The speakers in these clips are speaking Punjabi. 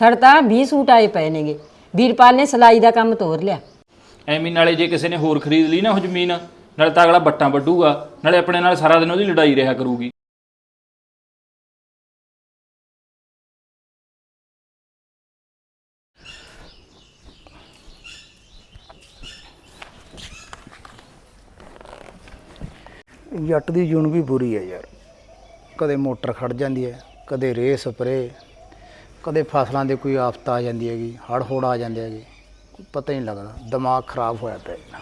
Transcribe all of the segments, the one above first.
ਸਾਡੇ ਤਾਂ 20 ਸੂਟ ਆਏ ਪਏ ਨੇਗੇ। ਵੀਰਪਾਲ ਨੇ ਸਿਲਾਈ ਦਾ ਕੰਮ ਤੋਰ ਲਿਆ। ਐਵੇਂ ਨਾਲੇ ਜੇ ਕਿਸੇ ਨੇ ਹੋਰ ਖਰੀਦ ਲਈ ਨਾ ਉਹ ਜ਼ਮੀਨ ਨਾਲੇ ਤਾਂ ਅਗਲਾ ਬੱਟਾਂ ਵੱਢੂਗਾ ਨਾਲੇ ਆਪਣੇ ਨਾਲ ਸਾਰਾ ਦਿਨ ਉਹਦੀ ਲੜਾਈ ਰਿਹਾ ਕਰੂਗੀ। ਜੱਟ ਦੀ ਜੂਨ ਵੀ ਬੁਰੀ ਹੈ ਯਾਰ। ਕਦੇ ਮੋਟਰ ਖੜ ਜਾਂਦੀ ਹੈ ਕਦੇ ਰੇ ਸਪਰੇ ਕਦੇ ਫਸਲਾਂ ਦੇ ਕੋਈ ਆਫਤ ਆ ਜਾਂਦੀ ਹੈਗੀ ਹੜ੍ਹ ਹੋੜ ਆ ਜਾਂਦੇ ਹੈਗੇ ਕੋਈ ਪਤਾ ਹੀ ਨਹੀਂ ਲੱਗਦਾ ਦਿਮਾਗ ਖਰਾਬ ਹੋਇਆ ਪਿਆ ਹੈ।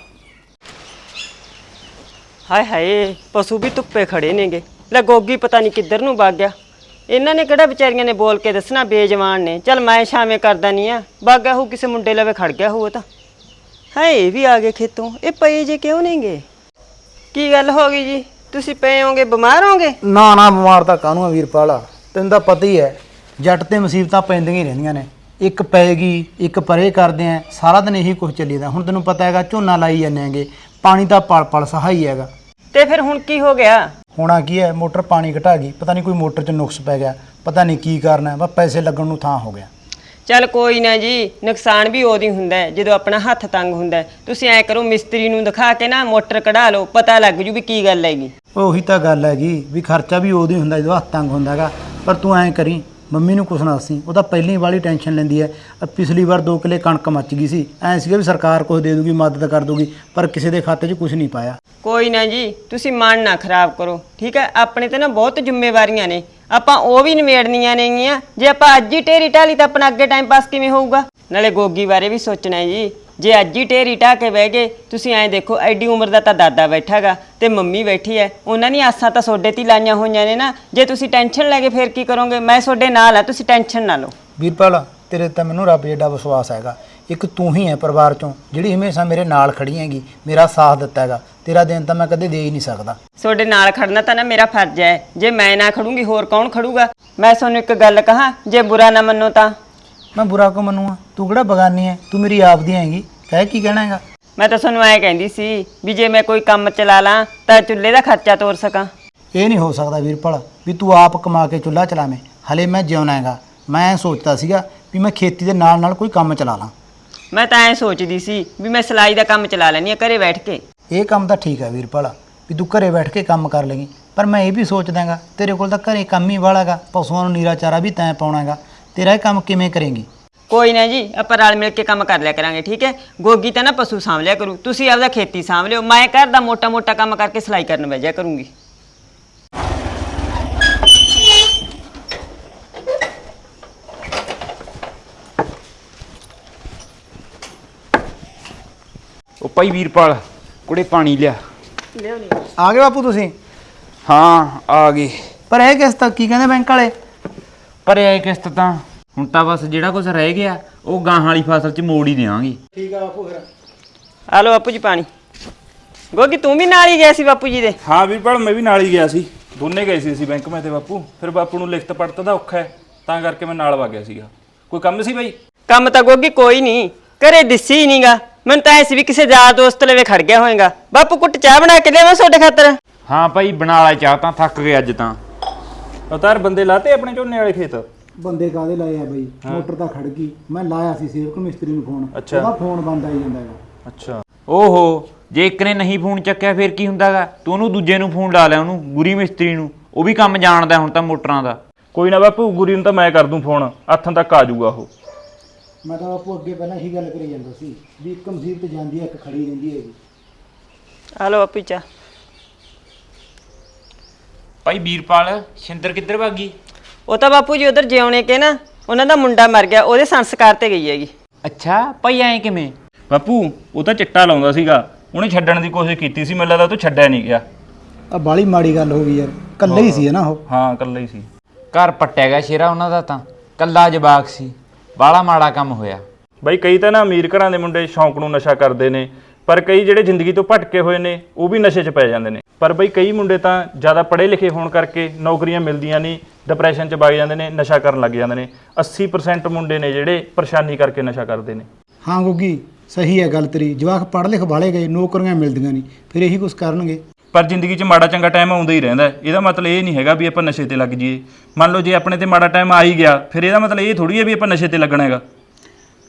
ਹਾਏ ਹਾਏ ਪਸ਼ੂ ਵੀ ਧੁੱਪੇ ਖੜੇ ਨੇਗੇ। ਲੈ ਗੋਗੀ ਪਤਾ ਨਹੀਂ ਕਿੱਧਰ ਨੂੰ ਵਗ ਗਿਆ। ਇਹਨਾਂ ਨੇ ਕਿਹੜਾ ਵਿਚਾਰੀਆਂ ਨੇ ਬੋਲ ਕੇ ਦੱਸਣਾ ਬੇਜਵਾਨ ਨੇ। ਚੱਲ ਮੈਂ ਸ਼ਾਮੇ ਕਰਦਾ ਨਹੀਂ ਆ ਬਾਗਾ ਹੋ ਕਿਸੇ ਮੁੰਡੇ ਲਵੇ ਖੜ ਗਿਆ ਹੋਊ ਤਾਂ। ਹਾਏ ਇਹ ਵੀ ਆ ਗਏ ਖੇਤੋਂ। ਇਹ ਪਏ ਜੇ ਕਿਉਂ ਨਹੀਂਗੇ ਕੀ ਗੱਲ ਹੋ ਗਈ ਜੀ? ਤੁਸੀਂ ਪਏ ਹੋਗੇ ਬਿਮਾਰ ਹੋਗੇ ਨਾ ਨਾ ਬਿਮਾਰ ਤਾਂ ਕਾਹਨੂੰ ਆ ਵੀਰਪਾਲ? ਤੈਨੂੰ ਤਾਂ ਪਤਾ ਹੀ ਹੈ ਜੱਟ ਤੇ ਮੁਸੀਬਤਾਂ ਪੈਂਦੀਆਂ ਹੀ ਰਹਿੰਦੀਆਂ ਨੇ। ਇੱਕ ਪੈਗੀ ਇੱਕ ਪਰੇ ਕਰਦੇ ਆ ਸਾਰਾ ਦਿਨ ਇਹੀ ਕੁਝ ਚੱਲੀਦਾ। ਹੁਣ ਤੈਨੂੰ ਪਤਾ ਹੈਗਾ ਝੋਨਾ ਲਾਈ ਜਾਂਦੇ ਹੈਗੇ। ਪਾਣੀ ਤਾਂ ਪਲ ਪਲ ਸਹਾਈ ਹੈਗਾ। ਤੇ ਫਿਰ ਹੁਣ ਕੀ ਹੋ ਗਿਆ? ਹੋਣਾ ਕੀ ਹੈ? ਮੋਟਰ ਪਾਣੀ ਘਟਾ ਗਈ। ਪਤਾ ਨਹੀਂ ਕੋਈ ਮੋਟਰ 'ਚ ਨੁਕਸ ਪੈ ਗਿਆ। ਪਤਾ ਨਹੀਂ ਕੀ ਕਾਰਨ ਹੈ ਬਸ ਪੈਸੇ ਲੱਗਣ ਨੂੰ ਥਾਂ ਹੋ ਗਿਆ। ਚੱਲ ਕੋਈ ਨਾ ਜੀ ਨੁਕਸਾਨ ਵੀ ਉਹਦੀ ਹੁੰਦਾ ਹੈ ਜਦੋਂ ਆਪਣਾ ਹੱਥ ਤੰਗ ਹੁੰਦਾ ਹੈ। ਤੁਸੀਂ ਐ ਕਰੋ ਮਿਸਤਰੀ ਨੂੰ ਦਿਖਾ ਕੇ ਨਾ ਮੋਟਰ ਕਢਾ ਲਓ ਪਤਾ ਲੱਗ ਜੂ ਵੀ ਕੀ ਗੱਲ ਹੈਗੀ। ਉਹੀ ਤਾਂ ਗੱਲ ਹੈਗੀ ਵੀ ਖਰਚਾ ਵੀ ਉਹਦੀ ਹੁੰਦਾ ਜਦੋਂ ਹੱਥ ਤੰਗ ਹੁੰਦਾ ਹੈਗਾ। ਪਰ ਤੂੰ ਐਂ ਕਰੀ ਮੰਮੀ ਨੂੰ ਕੁਛ ਨਾ ਦੱਸੀ। ਉਹ ਤਾਂ ਪਹਿਲੀ ਵਾਲੀ ਟੈਨਸ਼ਨ ਲੈਂਦੀ ਹੈ। ਅਹ ਪਿਛਲੀ ਵਾਰ 2 ਕਿਲੇ ਕਣਕ ਮੱਚ ਗਈ ਸੀ। ਐਂ ਸੀਗਾ ਵੀ ਸਰਕਾਰ ਕੁਝ ਦੇ ਦੂਗੀ, ਮਦਦ ਕਰ ਦੂਗੀ, ਪਰ ਕਿਸੇ ਦੇ ਖਾਤੇ 'ਚ ਕੁਝ ਨਹੀਂ ਪਾਇਆ। ਕੋਈ ਨਾ ਜੀ, ਤੁਸੀਂ ਮਨ ਨਾ ਖਰਾਬ ਕਰੋ। ਠੀਕ ਹੈ, ਆਪਣੇ ਤੇ ਨਾ ਬਹੁਤ ਜ਼ਿੰਮੇਵਾਰੀਆਂ ਨੇ। ਆਪਾਂ ਉਹ ਵੀ ਨਿਮੇੜਨੀਆਂ ਨੇਗੀਆਂ। ਜੇ ਆਪਾਂ ਅੱਜ ਹੀ ਢੇਰੀ ਢਾਲੀ ਤਾਂ ਆਪਣਾ ਅੱਗੇ ਟਾਈਮ ਪਾਸ ਕਿਵੇਂ ਹੋਊਗਾ? ਨਾਲੇ ਗੋਗੀ ਬਾਰੇ ਵੀ ਸੋਚਣਾ ਹੈ ਜੀ। ਜੇ ਅੱਜ ਹੀ ਢੇਰੀ ਢਾ ਕੇ ਬਹਿ ਗਏ, ਤੁਸੀਂ ਐਂ ਦੇਖੋ, ਐਡੀ ਉਮਰ ਦਾ ਤਾਂ ਦਾਦਾ ਬੈਠਾਗਾ ਤੇ ਮੰਮੀ ਬੈਠੀ ਹੈ ਉਹਨਾਂ ਦੀ ਆਸਾਂ ਤਾਂ ਸੋਡੇ ਤੇ ਹੀ ਲਾਈਆਂ ਹੋਈਆਂ ਨੇ ਨਾ। ਜੇ ਤੁਸੀਂ ਟੈਨਸ਼ਨ ਲੈ ਕੇ ਫੇਰ ਕੀ ਕਰੋਗੇ? ਮੈਂ ਤੁਹਾਡੇ ਨਾਲ ਆ, ਤੁਸੀਂ ਟੈਨਸ਼ਨ ਨਾ ਲਓ। ਵੀਰਪਾਲ, ਤੇਰੇ ਤਾਂ ਮੈਨੂੰ ਰੱਬ ਜਿੱਡਾ ਵਿਸ਼ਵਾਸ ਹੈਗਾ। ਇੱਕ ਤੂੰ ਹੀ ਹੈ ਪਰਿਵਾਰ 'ਚੋਂ ਜਿਹੜੀ ਹਮੇਸ਼ਾ ਮੇਰੇ ਨਾਲ ਖੜੀ ਹੈਗੀ ਮੇਰਾ ਸਾਥ ਦਿੱਤਾ ਹੈਗਾ। ਤੇਰਾ ਦਿਨ ਤਾਂ ਮੈਂ ਕਦੇ ਦੇ ਹੀ ਨਹੀਂ ਸਕਦਾ। ਤੁਹਾਡੇ ਨਾਲ ਖੜਨਾ ਤਾਂ ਨਾ ਮੇਰਾ ਫਰਜ਼ ਹੈ। ਜੇ ਮੈਂ ਨਾ ਖੜੂੰਗੀ ਹੋਰ ਕੌਣ ਖੜੂਗਾ? ਮੈਂ ਤੁਹਾਨੂੰ ਇੱਕ ਗੱਲ ਕਹਾਂ ਜੇ ਬੁਰਾ ਨਾ ਮੰਨੋ ਤਾਂ? ਮੈਂ ਬੁਰਾ ਕੋ ਮੰਨੂਆ ਤੂੰ ਕਿਹੜਾ ਬਗਾਨੀ ਹੈ? ਤੂੰ ਮੇਰੀ ਆਪਦੀ ਹੈਗੀ। ਕਹਿ ਕੀ ਕਹਿਣਾ ਹੈਗਾ? ਮੈਂ ਤਾਂ ਤੁਹਾਨੂੰ ਐ ਕਹਿੰਦੀ ਸੀ ਵੀ ਜੇ ਮੈਂ ਕੋਈ ਕੰਮ ਚਲਾ ਲਾਂ ਤਾਂ ਚੁੱਲ੍ਹੇ ਦਾ ਖਰਚਾ ਤੋਰ ਸਕਾਂ। ਇਹ ਨਹੀਂ ਹੋ ਸਕਦਾ ਵੀਰਪਾਲ ਵੀ ਤੂੰ ਆਪ ਕਮਾ ਕੇ ਚੁੱਲ੍ਹਾ ਚਲਾਵੇਂ। ਹਲੇ ਮੈਂ ਜਿਉਣਾ ਹੈਗਾ। ਮੈਂ ਸੋਚਦਾ ਸੀਗਾ ਵੀ ਮੈਂ ਖੇਤੀ ਦੇ ਨਾਲ ਨਾਲ ਕੋਈ ਕੰਮ ਚਲਾ ਲਾਂ। ਮੈਂ ਤਾਂ ਐ ਸੋਚਦੀ ਸੀ ਵੀ ਮੈਂ ਸਿਲਾਈ ਦਾ ਕੰਮ ਚਲਾ ਲੈਣੀ ਆ ਘਰੇ ਬੈਠ ਕੇ। ਇਹ ਕੰਮ ਤਾਂ ਠੀਕ ਹੈ ਵੀਰਪਾਲ ਵੀ ਤੂੰ ਘਰੇ ਬੈਠ ਕੇ ਕੰਮ ਕਰ ਲੇਗੀ। ਪਰ ਮੈਂ ਇਹ ਵੀ ਸੋਚਦਾ ਹੈਗਾ ਤੇਰੇ ਕੋਲ ਤਾਂ ਘਰੇ ਕੰਮ ਹੀ ਵਾਲਾ ਹੈਗਾ ਪਸ਼ੂਆਂ ਨੂੰ ਨੀਰਾ ਚਾਰਾ ਵੀ ਤੈਂ ਪਾਉਣਾ ਹੈਗਾ ਤੇਰਾ ਇਹ ਕੰਮ ਕਿਵੇਂ ਕਰੇਂਗੀ? ਕੋਈ ਨਾ ਜੀ ਆਪਾਂ ਰਲ ਮਿਲ ਕੇ ਕੰਮ ਕਰ ਲਿਆ ਕਰਾਂਗੇ ਠੀਕ ਹੈ? ਗੋਗੀ ਤਾਂ ਨਾ ਪਸ਼ੂ ਸਾਂਭ ਲਿਆ ਕਰੂ ਤੁਸੀਂ ਆਪਦਾ ਖੇਤੀ ਸਾਂਭ ਲਿਓ ਮੈਂ ਘਰ ਦਾ ਮੋਟਾ ਮੋਟਾ ਕੰਮ ਕਰਕੇ ਸਿਲਾਈ ਕਰਨ ਬਹਿ ਜਾ ਕਰੂੰਗੀ। ਭਾਈ ਵੀਰਪਾਲ ਕੁੜੇ ਪਾਣੀ ਲਿਆ। ਆ ਗਏ ਬਾਪੂ ਤੁਸੀਂ? ਹਾਂ ਆ ਗਏ। ਪਰ ਇਹ ਕਿਸ ਤੱਕ ਕੀ ਕਹਿੰਦੇ ਬੈਂਕ ਵਾਲੇ? ਪਰ ਇਹ ਕਿਸ਼ਤ ਤਾਂ ਹੁਣ ਤਾਂ ਬਸ ਜਿਹੜਾ ਕੁਝ ਰਹਿ ਗਿਆ ਉਹ ਗਾਹਾਂ ਵਾਲੀ ਫਸਲ 'ਚ ਮੋੜ ਹੀ ਦੇਵਾਂਗੇ ਠੀਕ ਆ ਬਾਪੂ ਫਿਰ। ਆ ਲਓ ਬਾਪੂ ਜੀ ਪਾਣੀ। ਗੋਗੀ ਤੂੰ ਵੀ ਨਾਲ ਹੀ ਗਿਆ ਸੀ ਬਾਪੂ ਜੀ ਦੇ? ਹਾਂ ਵੀਰਪਾਲ ਮੈਂ ਵੀ ਨਾਲ ਹੀ ਗਿਆ ਸੀ। ਦੋਨੇ ਗਏ ਸੀ ਅਸੀਂ ਬੈਂਕ ਮੈਂ ਤੇ ਬਾਪੂ। ਫਿਰ ਬਾਪੂ ਨੂੰ ਲਿਖਤ ਪੜਤ ਦਾ ਔਖਾ ਹੈ ਤਾਂ ਕਰਕੇ ਮੈਂ ਨਾਲ ਵਗ ਗਿਆ ਸੀਗਾ। ਕੋਈ ਕੰਮ ਸੀ ਬਾਈ? ਕੰਮ ਤਾਂ ਗੋਗੀ ਕੋਈ ਨਹੀਂ ਘਰੇ ਦਿਸੀ ਨਹੀਂਗਾ ਮੈਨੂੰ ਤਾਂ ਐਸੀ ਵੀ ਕਿਸੇ ਯਾਰ ਦੋਸਤ ਲਵੇ ਖੜ ਗਿਆ ਹੋਏਗਾ। ਬਾਪੂ ਕੁੱਟ ਚਾਹ ਬਣਾ ਕੇ ਲਿਆਵਾਂ ਤੁਹਾਡੇ ਖਾਤਰ? ਹਾਂ ਭਾਈ ਬਣਾ ਲੈ ਚਾਹ ਤਾਂ ਥੱਕ ਗਏ ਅੱਜ ਤਾਂ। ਉਤਾਰ ਬੰਦੇ ਲਾਤੇ ਆਪਣੇ ਝੋਨੇ ਵਾਲੇ ਖੇਤ? ਬੰਦੇ ਕਾਦੇ ਲਾਏ ਆ ਬਈ? ਮੋਟਰ ਤਾਂ ਖੜ ਗਈ। ਮੈਂ ਲਾਇਆ ਸੀ ਸੇਵਕ ਮਿਸਤਰੀ ਨੂੰ ਫੋਨ। ਅੱਛਾ। ਉਹਦਾ ਫੋਨ ਬੰਦ ਆਈ ਜਾਂਦਾ ਹੈਗਾ। ਅੱਛਾ। ਓਹੋ ਜੇ ਇੱਕ ਨੇ ਨਹੀਂ ਫੋਨ ਚੱਕਿਆ ਫਿਰ ਕੀ ਹੁੰਦਾਗਾ? ਤੂੰ ਉਹਨੂੰ ਦੂਜੇ ਨੂੰ ਫੋਨ ਲਾ ਲਿਆ ਉਹਨੂੰ ਗੁਰੀ ਮਿਸਤਰੀ ਨੂੰ। ਉਹ ਵੀ ਕੰਮ ਜਾਣਦਾ ਹੁਣ ਤਾਂ ਮੋਟਰਾਂ ਦਾ। ਕੋਈ ਨਾ ਬਾਪੂ ਗੁਰੀ ਨੂੰ ਤਾਂ ਮੈਂ ਕਰ ਦੂੰ ਫੋਨ। ਹੱਥਾਂ ਤੱਕ ਆ ਜਾਊਗਾ ਉਹ। ਮੈਂ ਤਾਂ ਬਾਪੂ ਅੱਗੇ ਪਹਿਲਾਂ ਹੀ ਗੱਲ ਕਰੀ ਜਾਂਦਾ ਸੀ ਵੀ ਇੱਕ ਮੁਸੀਬਤ ਜਾਂਦੀ ਹੈ ਇੱਕ ਖੜੀ ਰਹਿੰਦੀ ਹੈਗੀ ਆ ਲਓ ਜੀ ਚਾਹ। ਭਾਈ ਵੀਰਪਾਲ ਸ਼ਿੰਦਰ ਕਿੱਧਰ ਭਾਗੀ ਉਹ ਤਾਂ ਬਾਪੂ ਜੀ ਉਧਰ ਜਿਉਣੇ ਕੇ ਨਾ ਉਹਨਾਂ ਦਾ ਮੁੰਡਾ ਮਰ ਗਿਆ ਉਹਦੇ ਸੰਸਕਾਰ ਤੇ ਗਈ ਹੈਗੀ। ਅੱਛਾ ਭਾਈ ਐਂ ਕਿਵੇਂ? ਬਾਪੂ ਉਹ ਤਾਂ ਚਿੱਟਾ ਲਾਉਂਦਾ ਸੀਗਾ। ਉਹਨੇ ਛੱਡਣ ਦੀ ਕੋਸ਼ਿਸ਼ ਕੀਤੀ ਸੀ ਮੈਨੂੰ ਲੱਗਦਾ ਉਹ ਤੋਂ ਛੱਡਿਆ ਨਹੀਂ ਗਿਆ। ਆ ਬਾਲੀ ਮਾੜੀ ਗੱਲ ਹੋ ਗਈ ਯਾਰ ਕੱਲੇ ਹੀ ਸੀ ਨਾ ਉਹ। ਹਾਂ ਇਕੱਲਾ ਹੀ ਸੀ। ਘਰ ਪੱਟਿਆ ਗਿਆ ਸ਼ੇਰਾ ਉਹਨਾਂ ਦਾ ਤਾਂ ਕੱਲਾ ਜਵਾਕ ਸੀ। ਬਾਲਾ ਮਾੜਾ ਕੰਮ ਹੋਇਆ। ਬਾਈ ਕਈ ਤਾਂ ਨਾ ਅਮੀਰ ਘਰਾਂ ਦੇ ਮੁੰਡੇ ਸ਼ੌਂਕ ਨੂੰ ਨਸ਼ਾ ਕਰਦੇ ਨੇ ਪਰ ਕਈ ਜਿਹੜੇ ਜ਼ਿੰਦਗੀ ਤੋਂ ਭਟਕੇ ਹੋਏ ਨੇ ਉਹ ਵੀ ਨਸ਼ੇ 'ਚ ਪੈ ਜਾਂਦੇ ਨੇ। ਪਰ ਬਈ ਕਈ ਮੁੰਡੇ ਤਾਂ ਜ਼ਿਆਦਾ ਪੜ੍ਹੇ ਲਿਖੇ ਹੋਣ ਕਰਕੇ ਨੌਕਰੀਆਂ ਮਿਲਦੀਆਂ ਨਹੀਂ ਡਿਪਰੈਸ਼ਨ 'ਚ ਵਗ ਜਾਂਦੇ ਨੇ ਨਸ਼ਾ ਕਰਨ ਲੱਗ ਜਾਂਦੇ ਨੇ। 80% ਮੁੰਡੇ ਨੇ ਜਿਹੜੇ ਪਰੇਸ਼ਾਨੀ ਕਰਕੇ ਨਸ਼ਾ ਕਰਦੇ ਨੇ। ਹਾਂ ਗੁੱਗੀ ਸਹੀ ਹੈ ਗੱਲ ਤੇਰੀ। ਜਵਾਕ ਪੜ੍ਹ ਲਿਖ ਵਾਲੇ ਗਏ ਨੌਕਰੀਆਂ ਮਿਲਦੀਆਂ ਨਹੀਂ ਫਿਰ ਇਹੀ ਕੁਝ ਕਰਨਗੇ। ਪਰ ਜ਼ਿੰਦਗੀ 'ਚ ਮਾੜਾ ਚੰਗਾ ਟਾਈਮ ਆਉਂਦਾ ਹੀ ਰਹਿੰਦਾ ਹੈ। ਇਹਦਾ ਮਤਲਬ ਇਹ ਨਹੀਂ ਹੈਗਾ ਵੀ ਆਪਾਂ ਨਸ਼ੇ ਤੇ ਲੱਗ ਜਾਈਏ। ਮੰਨ ਲਓ ਜੇ ਆਪਣੇ ਤੇ ਮਾੜਾ ਟਾਈਮ ਆ ਹੀ ਗਿਆ ਫਿਰ ਇਹਦਾ ਮਤਲਬ ਇਹ ਥੋੜੀ ਹੈ ਵੀ ਆਪਾਂ ਨਸ਼ੇ ਤੇ ਲੱਗਣਾ ਹੈਗਾ।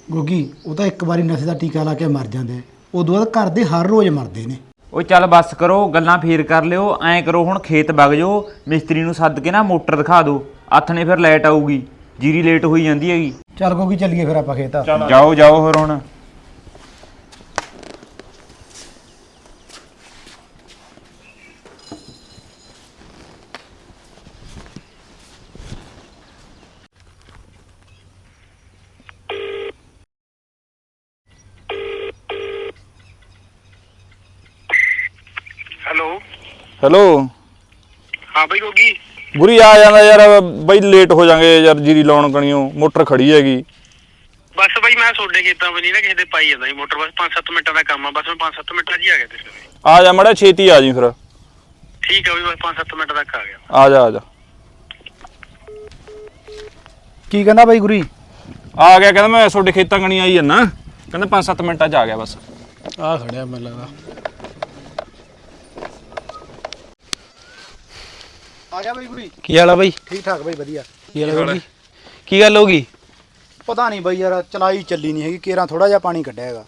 ਗੋਗੀ ਉਹ ਤਾਂ ਇੱਕ ਵਾਰੀ ਨਸ਼ੇ ਦਾ ਟੀਕਾ ਲਾ ਕੇ ਮਰ ਜਾਂਦੇ ਆ। ਉਦੋਂ ਬਾਅਦ ਘਰ ਦੇ ਹਰ ਰੋਜ਼ ਮਰਦੇ ਨੇ। ਉਹ ਚੱਲ ਬੱਸ ਕਰੋ ਗੱਲਾਂ ਫੇਰ ਕਰ ਲਿਓ ਐਂ ਕਰੋ ਹੁਣ ਖੇਤ ਵਗ ਜਾਓ ਮਿਸਤਰੀ ਨੂੰ ਸੱਦ ਕੇ ਨਾ ਮੋਟਰ ਦਿਖਾ ਦਿਓ। ਹੱਥ ਨੇ ਫਿਰ ਲਾਈਟ ਆਊਗੀ ਜੀਰੀ ਲੇਟ ਹੋਈ ਜਾਂਦੀ ਹੈਗੀ। ਚੱਲ ਗੋਗੀ ਚੱਲੀਏ ਫਿਰ ਆਪਾਂ ਖੇਤ। ਜਾਓ ਜਾਓ ਫਿਰ ਹੁਣ ਹੈਲੋ ਹੈਲੋ ਹਾਂ ਬਈ ਗੋਗੀ। ਗੁਰੀ ਆ ਜਾਂਦਾ ਯਾਰ ਬਈ ਲੇਟ ਹੋ ਜਾਾਂਗੇ ਯਾਰ ਜੀਰੀ ਲਾਉਣ ਕਣੀਓ ਮੋਟਰ ਖੜੀ ਹੈਗੀ। ਬਸ ਬਈ ਮੈਂ ਤੁਹਾਡੇ ਖੇਤਾਂ ਵੀ ਨਹੀਂ ਨਾ ਕਿਸੇ ਦੇ ਪਾਈ ਜਾਂਦਾ ਸੀ ਮੋਟਰ ਬਸ 5-7 ਮਿੰਟਾਂ ਦਾ ਕੰਮ ਆ ਬਸ ਮੈਂ 5-7 ਮਿੰਟਾਂ 'ਚ ਹੀ ਆ ਗਿਆ ਤੇਰੇ ਕੋਲ। ਆ ਜਾ ਮੜਾ ਛੇਤੀ ਆ ਜੀ ਫਿਰ। ਠੀਕ ਆ ਬਈ ਬਸ 5-7 ਮਿੰਟ ਤੱਕ ਆ ਗਿਆ। ਆ ਜਾ ਆ ਜਾ। ਕੀ ਕਹਿੰਦਾ ਬਾਈ ਗੁਰੀ? ਆ ਗਿਆ ਕਹਿੰਦਾ ਮੈਂ ਤੁਹਾਡੇ ਖੇਤਾਂ ਕਣੀ ਆਈ ਜੰਨਾ ਕਹਿੰਦਾ 5-7 ਮਿੰਟਾਂ 'ਚ ਆ ਗਿਆ ਬਸ। ਆ ਖੜਿਆ ਮੈਨੂੰ ਲੱਗਦਾ। ਆ ਗਿਆ ਬਾਈ ਗੁਰੀ ਕੀ ਹਾਲ ਆ ਬਾਈ? ਠੀਕ ਠਾਕ ਬਾਈ ਵਧੀਆ। ਕੀ ਹਾਲ ਆ ਬਾਈ? ਕੀ ਗੱਲ ਹੋ ਗਈ? ਪਤਾ ਨਹੀਂ ਬਾਈ ਯਾਰ ਚਲਾਈ ਚੱਲੀ ਨਹੀਂ ਹੈਗੀ ਕੇਰਾਂ ਥੋੜਾ ਜਿਹਾ ਪਾਣੀ ਕੱਢਿਆ ਹੈਗਾ।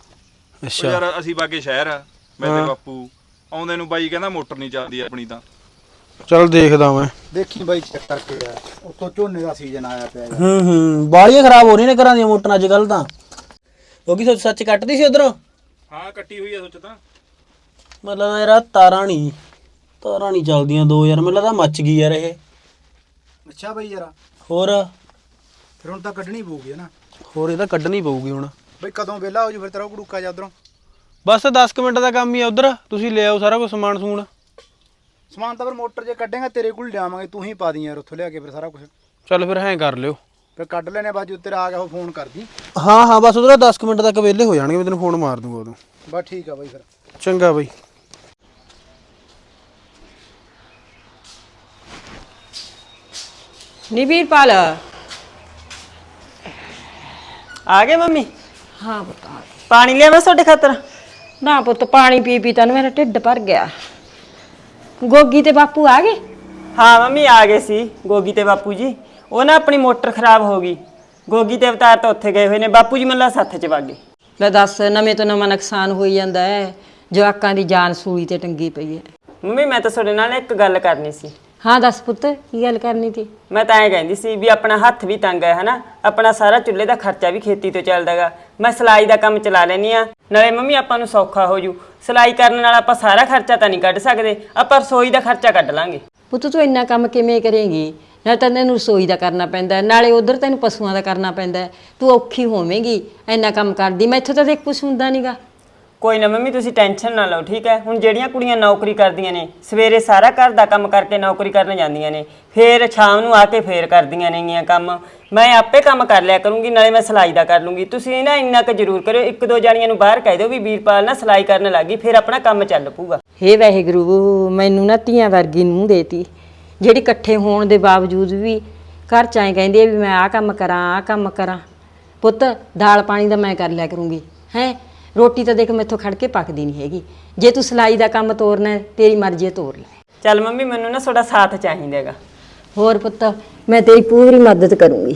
ਅੱਛਾ। ਯਾਰ ਅਸੀਂ ਬਾਗੇ ਸ਼ਹਿਰ ਆ ਮੈਂ ਤੇ ਬਾਪੂ। ਆਉਂਦੇ ਨੂੰ ਬਾਈ ਕਹਿੰਦਾ ਮੋਟਰ ਨਹੀਂ ਚੱਲਦੀ ਆਪਣੀ ਤਾਂ। ਚਲ ਦੇਖਦਾ ਮੈਂ। ਦੇਖੀ ਬਾਈ ਚੈੱਕ ਕਰਕੇ ਯਾਰ ਉੱਤੋਂ ਝੋਨੇ ਦਾ ਸੀਜ਼ਨ ਆਇਆ ਪਿਆ ਹੈਗਾ। ਹੂੰ ਹੂੰ। ਬਾਲੀਆਂ ਖਰਾਬ ਹੋ ਰਹੀਆਂ ਨੇ ਘਰਾਂ ਦੀਆਂ ਮੋਟਰਾਂ ਅੱਜ ਕੱਲ ਤਾਂ। ਉਹ ਕੀ ਸੱਚ ਸੱਚ ਕੱਟਦੀ ਸੀ ਉਧਰੋਂ? ਹਾਂ ਕੱਟੀ ਹੋਈ ਆ ਸੋਚ ਤਾਂ। ਮਤਲਬ ਯਾਰ ਆਹ ਤਾਰਾਂ ਨਹੀਂ। ਤਾਰਾਂ ਨਹੀਂ ਚੱਲਦੀਆਂ ਦੋ ਯਾਰ ਮੈਨੂੰ ਲੱਗਦਾ ਮੱਚ ਗਈ ਯਾਰ ਇਹ। ਅੱਛਾ ਬਾਈ ਯਾਰ। ਹੋਰ? ਫਿਰ ਹੁਣ ਤਾਂ ਕੱਢਣੀ ਪਊਗੀ ਨਾ? ਹੋਰ ਇਹ ਤਾਂ ਕੱਢਣੀ ਪਊਗੀ ਹੁਣ। ਬਈ ਕਦੋਂ ਵਿਹਲਾ ਹੋ ਜੂ ਫਿਰ ਤੇਰਾ ਗੜੂਕਾ ਜਾ ਉਧਰੋਂ। ਬਸ 10 ਕੁ ਮਿੰਟ ਦਾ ਕੰਮ ਹੀ ਆ ਉਧਰ ਤੁਸੀਂ ਲੈ ਆਓ ਸਾਰਾ ਕੁਝ ਸਮਾਨ ਸਮੂਨ ਸਮਾਨ ਤਾਂ ਫਿਰ ਮੋਟਰ ਜੇ ਕੱਢੇਗਾ ਤੇਰੇ ਕੋਲ ਲਿਆਵਾਂਗੇ ਤੂੰ ਹੀ ਪਾ ਦੀ ਯਾਰ ਉੱਥੋਂ ਲਿਆ ਕੇ ਫਿਰ ਸਾਰਾ ਕੁਝ ਚੱਲ ਫਿਰ ਐਂ ਕਰ ਲਿਓ। ਫਿਰ ਕੱਢ ਲੈਣੇ ਬਾਜੂ ਤੇਰਾ ਆ ਗਿਆ ਉਹ ਫੋਨ ਕਰਦੀ। ਹਾਂ ਹਾਂ ਬਸ ਉਧਰ 10 ਕੁ ਮਿੰਟ ਤੱਕ ਵਿਹਲੇ ਹੋ ਜਾਣਗੇ ਮੈਂ ਤੈਨੂੰ ਫੋਨ ਮਾਰ ਦੂੰਗਾ ਉਦੋਂ। ਬਸ ਠੀਕ ਆ ਬਾਈ ਫਿਰ। ਚੰਗਾ ਬਾਈ। ਨੀ ਵੀਰਪਾਲ ਆ ਗਏ ਮੰਮੀ? ਹਾਂ ਪੁੱਤ ਆ ਗਈ। ਪਾਣੀ ਲਿਆਵਾਂ ਤੁਹਾਡੇ ਖਾਤਰ? ਨਾ ਪੁੱਤ ਪਾਣੀ ਪੀ ਪੀ ਤਾਂ ਨਾ ਮੇਰਾ ਢਿੱਡ ਭਰ ਗਿਆ। ਗੋਗੀ ਤੇ ਬਾਪੂ ਆ ਗਏ? ਹਾਂ ਮੰਮੀ ਆ ਗਏ ਸੀ ਗੋਗੀ ਤੇ ਬਾਪੂ ਜੀ। ਉਹ ਨਾ ਆਪਣੀ ਮੋਟਰ ਖਰਾਬ ਹੋ ਗਈ। ਗੋਗੀ ਤੇ ਅਵਤਾਰ ਤਾਂ ਉੱਥੇ ਗਏ ਹੋਏ ਨੇ। ਬਾਪੂ ਜੀ ਮੱਲਾ ਸੱਥ ਚ ਵਗ ਗਏ। ਲੈ ਦੱਸ ਨਵੇਂ ਤੋਂ ਨਵਾਂ ਨੁਕਸਾਨ ਹੋਈ ਜਾਂਦਾ ਹੈ। ਜਵਾਕਾਂ ਦੀ ਜਾਨ ਸੂਲੀ ਤੇ ਟੰਗੀ ਪਈ ਹੈ। ਮੰਮੀ ਮੈਂ ਤਾਂ ਤੁਹਾਡੇ ਨਾਲ ਇੱਕ ਗੱਲ ਕਰਨੀ ਸੀ। ਹਾਂ ਦੱਸ ਪੁੱਤ ਕੀ ਗੱਲ ਕਰਨੀ ਤੀ ਮੈਂ ਤਾਂ ਐਂ ਕਹਿੰਦੀ ਸੀ ਵੀ ਆਪਣਾ ਹੱਥ ਵੀ ਤੰਗ ਹੈ ਹਨਾ? ਆਪਣਾ ਸਾਰਾ ਚੁੱਲ੍ਹੇ ਦਾ ਖਰਚਾ ਵੀ ਖੇਤੀ ਤੋਂ ਚੱਲਦਾਗਾ। ਮੈਂ ਸਿਲਾਈ ਦਾ ਕੰਮ ਚਲਾ ਲੈਣੀ ਆ ਨਾਲੇ ਮੰਮੀ ਆਪਾਂ ਨੂੰ ਸੌਖਾ ਹੋ ਜੂ। ਸਿਲਾਈ ਕਰਨ ਨਾਲ ਆਪਾਂ ਸਾਰਾ ਖਰਚਾ ਤਾਂ ਨਹੀਂ ਕੱਢ ਸਕਦੇ। ਆਪਾਂ ਰਸੋਈ ਦਾ ਖਰਚਾ ਕੱਢ ਲਾਂਗੇ। ਪੁੱਤ ਤੂੰ ਇੰਨਾ ਕੰਮ ਕਿਵੇਂ ਕਰੇਂਗੀ? ਨਾ ਤਾਂ ਤੈਨੂੰ ਰਸੋਈ ਦਾ ਕਰਨਾ ਪੈਂਦਾ ਹੈ, ਨਾਲੇ ਉਧਰ ਤੈਨੂੰ ਪਸ਼ੂਆਂ ਦਾ ਕਰਨਾ ਪੈਂਦਾ ਹੈ। ਤੂੰ ਔਖੀ ਹੋਵੇਂਗੀ। ਇੰਨਾ ਕੰਮ ਕਰਦੀ। ਮੈਥੋਂ ਤਾਂ ਦੇਖ ਕੁਛ ਹੁੰਦਾ ਨਹੀਂਗਾ ਕੋਈ ਨਾ ਮੰਮੀ, ਤੁਸੀਂ ਟੈਨਸ਼ਨ ਨਾ ਲਓ, ਠੀਕ ਹੈ? ਹੁਣ ਜਿਹੜੀਆਂ ਕੁੜੀਆਂ ਨੌਕਰੀ ਕਰਦੀਆਂ ਨੇ, ਸਵੇਰੇ ਸਾਰਾ ਘਰ ਦਾ ਕੰਮ ਕਰਕੇ ਨੌਕਰੀ ਕਰਨ ਜਾਂਦੀਆਂ ਨੇ, ਫੇਰ ਸ਼ਾਮ ਨੂੰ ਆ ਕੇ ਫੇਰ ਕਰਦੀਆਂ ਨੇਗੀਆਂ ਕੰਮ। ਮੈਂ ਆਪੇ ਕੰਮ ਕਰ ਲਿਆ ਕਰੂੰਗੀ, ਨਾਲੇ ਮੈਂ ਸਿਲਾਈ ਦਾ ਕਰ ਲੂੰਗੀ। ਤੁਸੀਂ ਨਾ ਇੰਨਾ ਕੁ ਜ਼ਰੂਰ ਕਰਿਓ ਇੱਕ ਦੋ ਜਾਣੀਆਂ ਨੂੰ ਬਾਹਰ ਕਹਿ ਦਿਓ ਵੀ ਵੀਰਪਾਲ ਨਾ ਸਿਲਾਈ ਕਰਨ ਲੱਗੀ, ਫੇਰ ਆਪਣਾ ਕੰਮ ਚੱਲ ਪੂਗਾ ਹੇ ਵਾਹਿਗੁਰੂ, ਮੈਨੂੰ ਨਾ ਧੀਆਂ ਵਰਗੀ ਨੂੰ ਦੇਤੀ, ਜਿਹੜੀ ਇਕੱਠੇ ਹੋਣ ਦੇ ਬਾਵਜੂਦ ਵੀ ਘਰ ਚ ਐਂ ਕਹਿੰਦੀ ਆ ਵੀ ਮੈਂ ਆਹ ਕੰਮ ਕਰਾਂ, ਆਹ ਕੰਮ ਕਰਾਂ। ਪੁੱਤ, ਦਾਲ ਪਾਣੀ ਦਾ ਮੈਂ ਕਰ ਲਿਆ ਕਰੂੰਗੀ, ਹੈ? ਰੋਟੀ ਤਾਂ ਦੇਖ ਮੈਥੋਂ ਖੜ ਕੇ ਪੱਕਦੀ ਨਹੀਂ ਹੈਗੀ। ਜੇ ਤੂੰ ਸਿਲਾਈ ਦਾ ਕੰਮ ਤੋਰਨਾ ਹੈ, ਤੇਰੀ ਮਰਜ਼ੀ ਹੈ ਤੋਰ ਲੈ। ਚੱਲ ਮੰਮੀ ਮੈਨੂੰ ਨਾ ਤੁਹਾਡਾ ਸਾਥ ਚਾਹੀਦਾ ਹੈਗਾ। ਹੋਰ ਪੁੱਤ ਮੈਂ ਤੇਰੀ ਪੂਰੀ ਮਦਦ ਕਰੂੰਗੀ।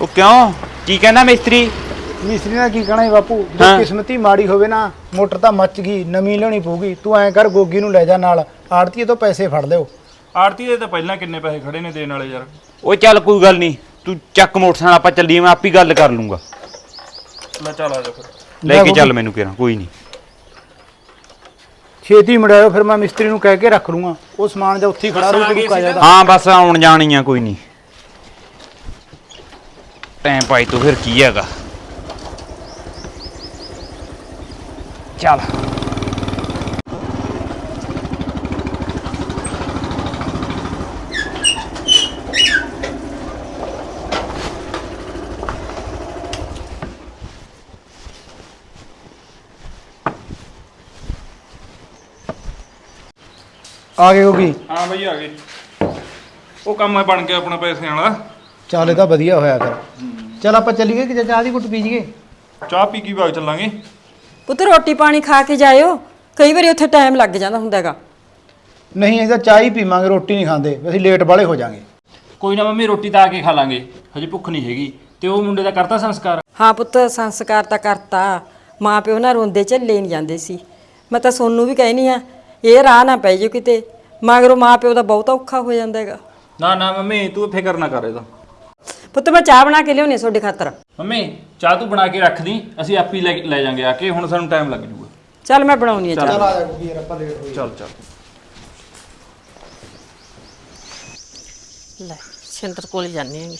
ਉਹ ਕਿਉਂ? ਕੀ ਕਹਿੰਦਾ ਮਿਸਤਰੀ? ਮਿਸਤਰੀ ਨੇ ਕੀ ਕਹਣਾ ਬਾਪੂ? ਜੇ ਹਾਂ। ਕਿਸਮਤੀ ਮਾੜੀ ਹੋਵੇ ਨਾ ਮੋਟਰ ਤਾਂ ਮੱਚ ਗਈ ਨਵੀਂ ਲਿਆਉਣੀ ਪਊਗੀ। ਤੂੰ ਐਂ ਕਰ ਗੋਗੀ ਨੂੰ ਲੈ ਜਾ ਨਾਲ। ਆੜਤੀਏ ਤੋਂ ਪੈਸੇ ਫੜ ਲਿਓ। ਆਰਤੀ ਦੇ ਤਾਂ ਪਹਿਲਾਂ ਕਿੰਨੇ ਪੈਸੇ ਖੜੇ ਨੇ ਦੇਣ ਵਾਲੇ ਯਾਰ? ਉਹ ਚੱਲ ਕੋਈ ਗੱਲ ਨਹੀਂ ਤੂੰ ਚੱਕ ਮੋਟਰਸਾਈਕਲ ਆਪਾਂ ਚੱਲੀਏ ਮੈਂ ਆਪੀ ਗੱਲ ਕਰ ਲੂੰਗਾ। ਲੈ ਚੱਲ ਆ ਜਾ ਫਿਰ। ਲੈ ਕੇ ਚੱਲ ਮੈਨੂੰ ਕਿਹਾ ਕੋਈ ਨਹੀਂ। ਛੇਤੀ ਮੜਾਇਓ ਫਿਰ ਮੈਂ ਮਿਸਤਰੀ ਨੂੰ ਕਹਿ ਕੇ ਰੱਖ ਲੂੰਗਾ। ਉਹ ਸਮਾਨ ਜਾਂ ਉੱਥੇ ਹੀ ਖੜਾ ਰਹੂ ਗੜੂਕਾ ਜਾ ਹਾਂ ਬਸ ਆਉਣ ਜਾਣੀ ਆ ਕੋਈ ਨਹੀਂ। ਟਾਈਮ ਪਾਈ ਤੂੰ ਫਿਰ ਕੀ ਹੈਗਾ? ਚੱਲ। ਆ ਗਏ ਗੋਗੀ ਹਾਂ ਬਈ ਆ ਗਏ। ਉਹ ਕੰਮ ਹੈ ਬਣ ਗਿਆ ਆਪਣਾ ਪੈਸੇ ਵਾਲਾ। ਚੱਲ ਇਹ ਤਾਂ ਵਧੀਆ ਹੋਇਆ ਫਿਰ। ਚਲ ਆਪਾਂ ਚੱਲੀਏ ਕਿ ਚਾਹ ਦੀ ਘੁੱਟ ਪੀ ਜੀਏ ਚਾਹ ਪੀ ਕੇ ਬਾਗ ਚੱਲਾਂਗੇ। ਪੁੱਤ ਰੋਟੀ ਪਾਣੀ ਖਾ ਕੇ ਜਾਇਓ। ਕਈ ਵਾਰੀ ਉੱਥੇ ਟਾਈਮ ਲੱਗ ਜਾਂਦਾ ਹੁੰਦਾ ਹੈਗਾ। ਨਹੀਂ ਅਸੀਂ ਤਾਂ ਚਾਹ ਹੀ ਪੀਵਾਂਗੇ ਰੋਟੀ ਨਹੀਂ ਖਾਂਦੇ। ਅਸੀਂ ਲੇਟ ਵਾਲੇ ਹੋ ਜਾਾਂਗੇ। ਕੋਈ ਨਾ ਮੰਮੀ ਰੋਟੀ ਤਾਂ ਆ ਕੇ ਖਾ ਲਾਂਗੇ। ਹਜੇ ਭੁੱਖ ਨਹੀਂ ਹੈਗੀ। ਤੇ ਉਹ ਮੁੰਡੇ ਦਾ ਕਰਤਾ ਸੰਸਕਾਰ? ਹਾਂ ਪੁੱਤ ਸੰਸਕਾਰ ਤਾਂ ਕਰਤਾ। ਮਾਂ ਪਿਓ ਨਾ ਰੋਂਦੇ ਝੱਲੇ ਨਹੀਂ ਜਾਂਦੇ ਸੀ। ਮੈਂ ਤਾਂ ਸੋਨੂੰ ਵੀ ਕਹਿਨੀ ਆ ਇਹ ਰਾਹ ਨਾ ਪੈ ਜੇ ਕਿਤੇ। ਮਗਰੋਂ ਮਾਂ ਪਿਓ ਦਾ ਬਹੁਤ ਔਖਾ ਹੋ ਜਾਂਦਾ ਹੈਗਾ। ਨਾ ਨਾ ਮੰਮੀ ਤੂੰ ਫਿਕਰ ਨਾ ਕਰ ਇਹਦਾ। ਪੁੱਤ ਮੈਂ ਚਾਹ ਬਣਾ ਕੇ ਲਿਆਉਣੀ ਤੁਹਾਡੇ ਖਾਤਰ। ਮੰਮੀ ਚਾਹ ਤੂੰ ਬਣਾ ਕੇ ਰੱਖ ਦੀ ਅਸੀਂ ਆਪੇ ਹੀ ਲੈ ਲੈ ਜਾਾਂਗੇ ਆ ਕੇ ਹੁਣ ਸਾਨੂੰ ਟਾਈਮ ਲੱਗ ਜਾਊਗਾ। ਚੱਲ ਮੈਂ ਬਣਾਉਣੀ ਆ ਚਾਹ। ਚੱਲ ਚੱਲ ਲੈ ਸਿੰਦਰ ਕੋਲ ਜਾਂਦੇ ਆਂਗੇ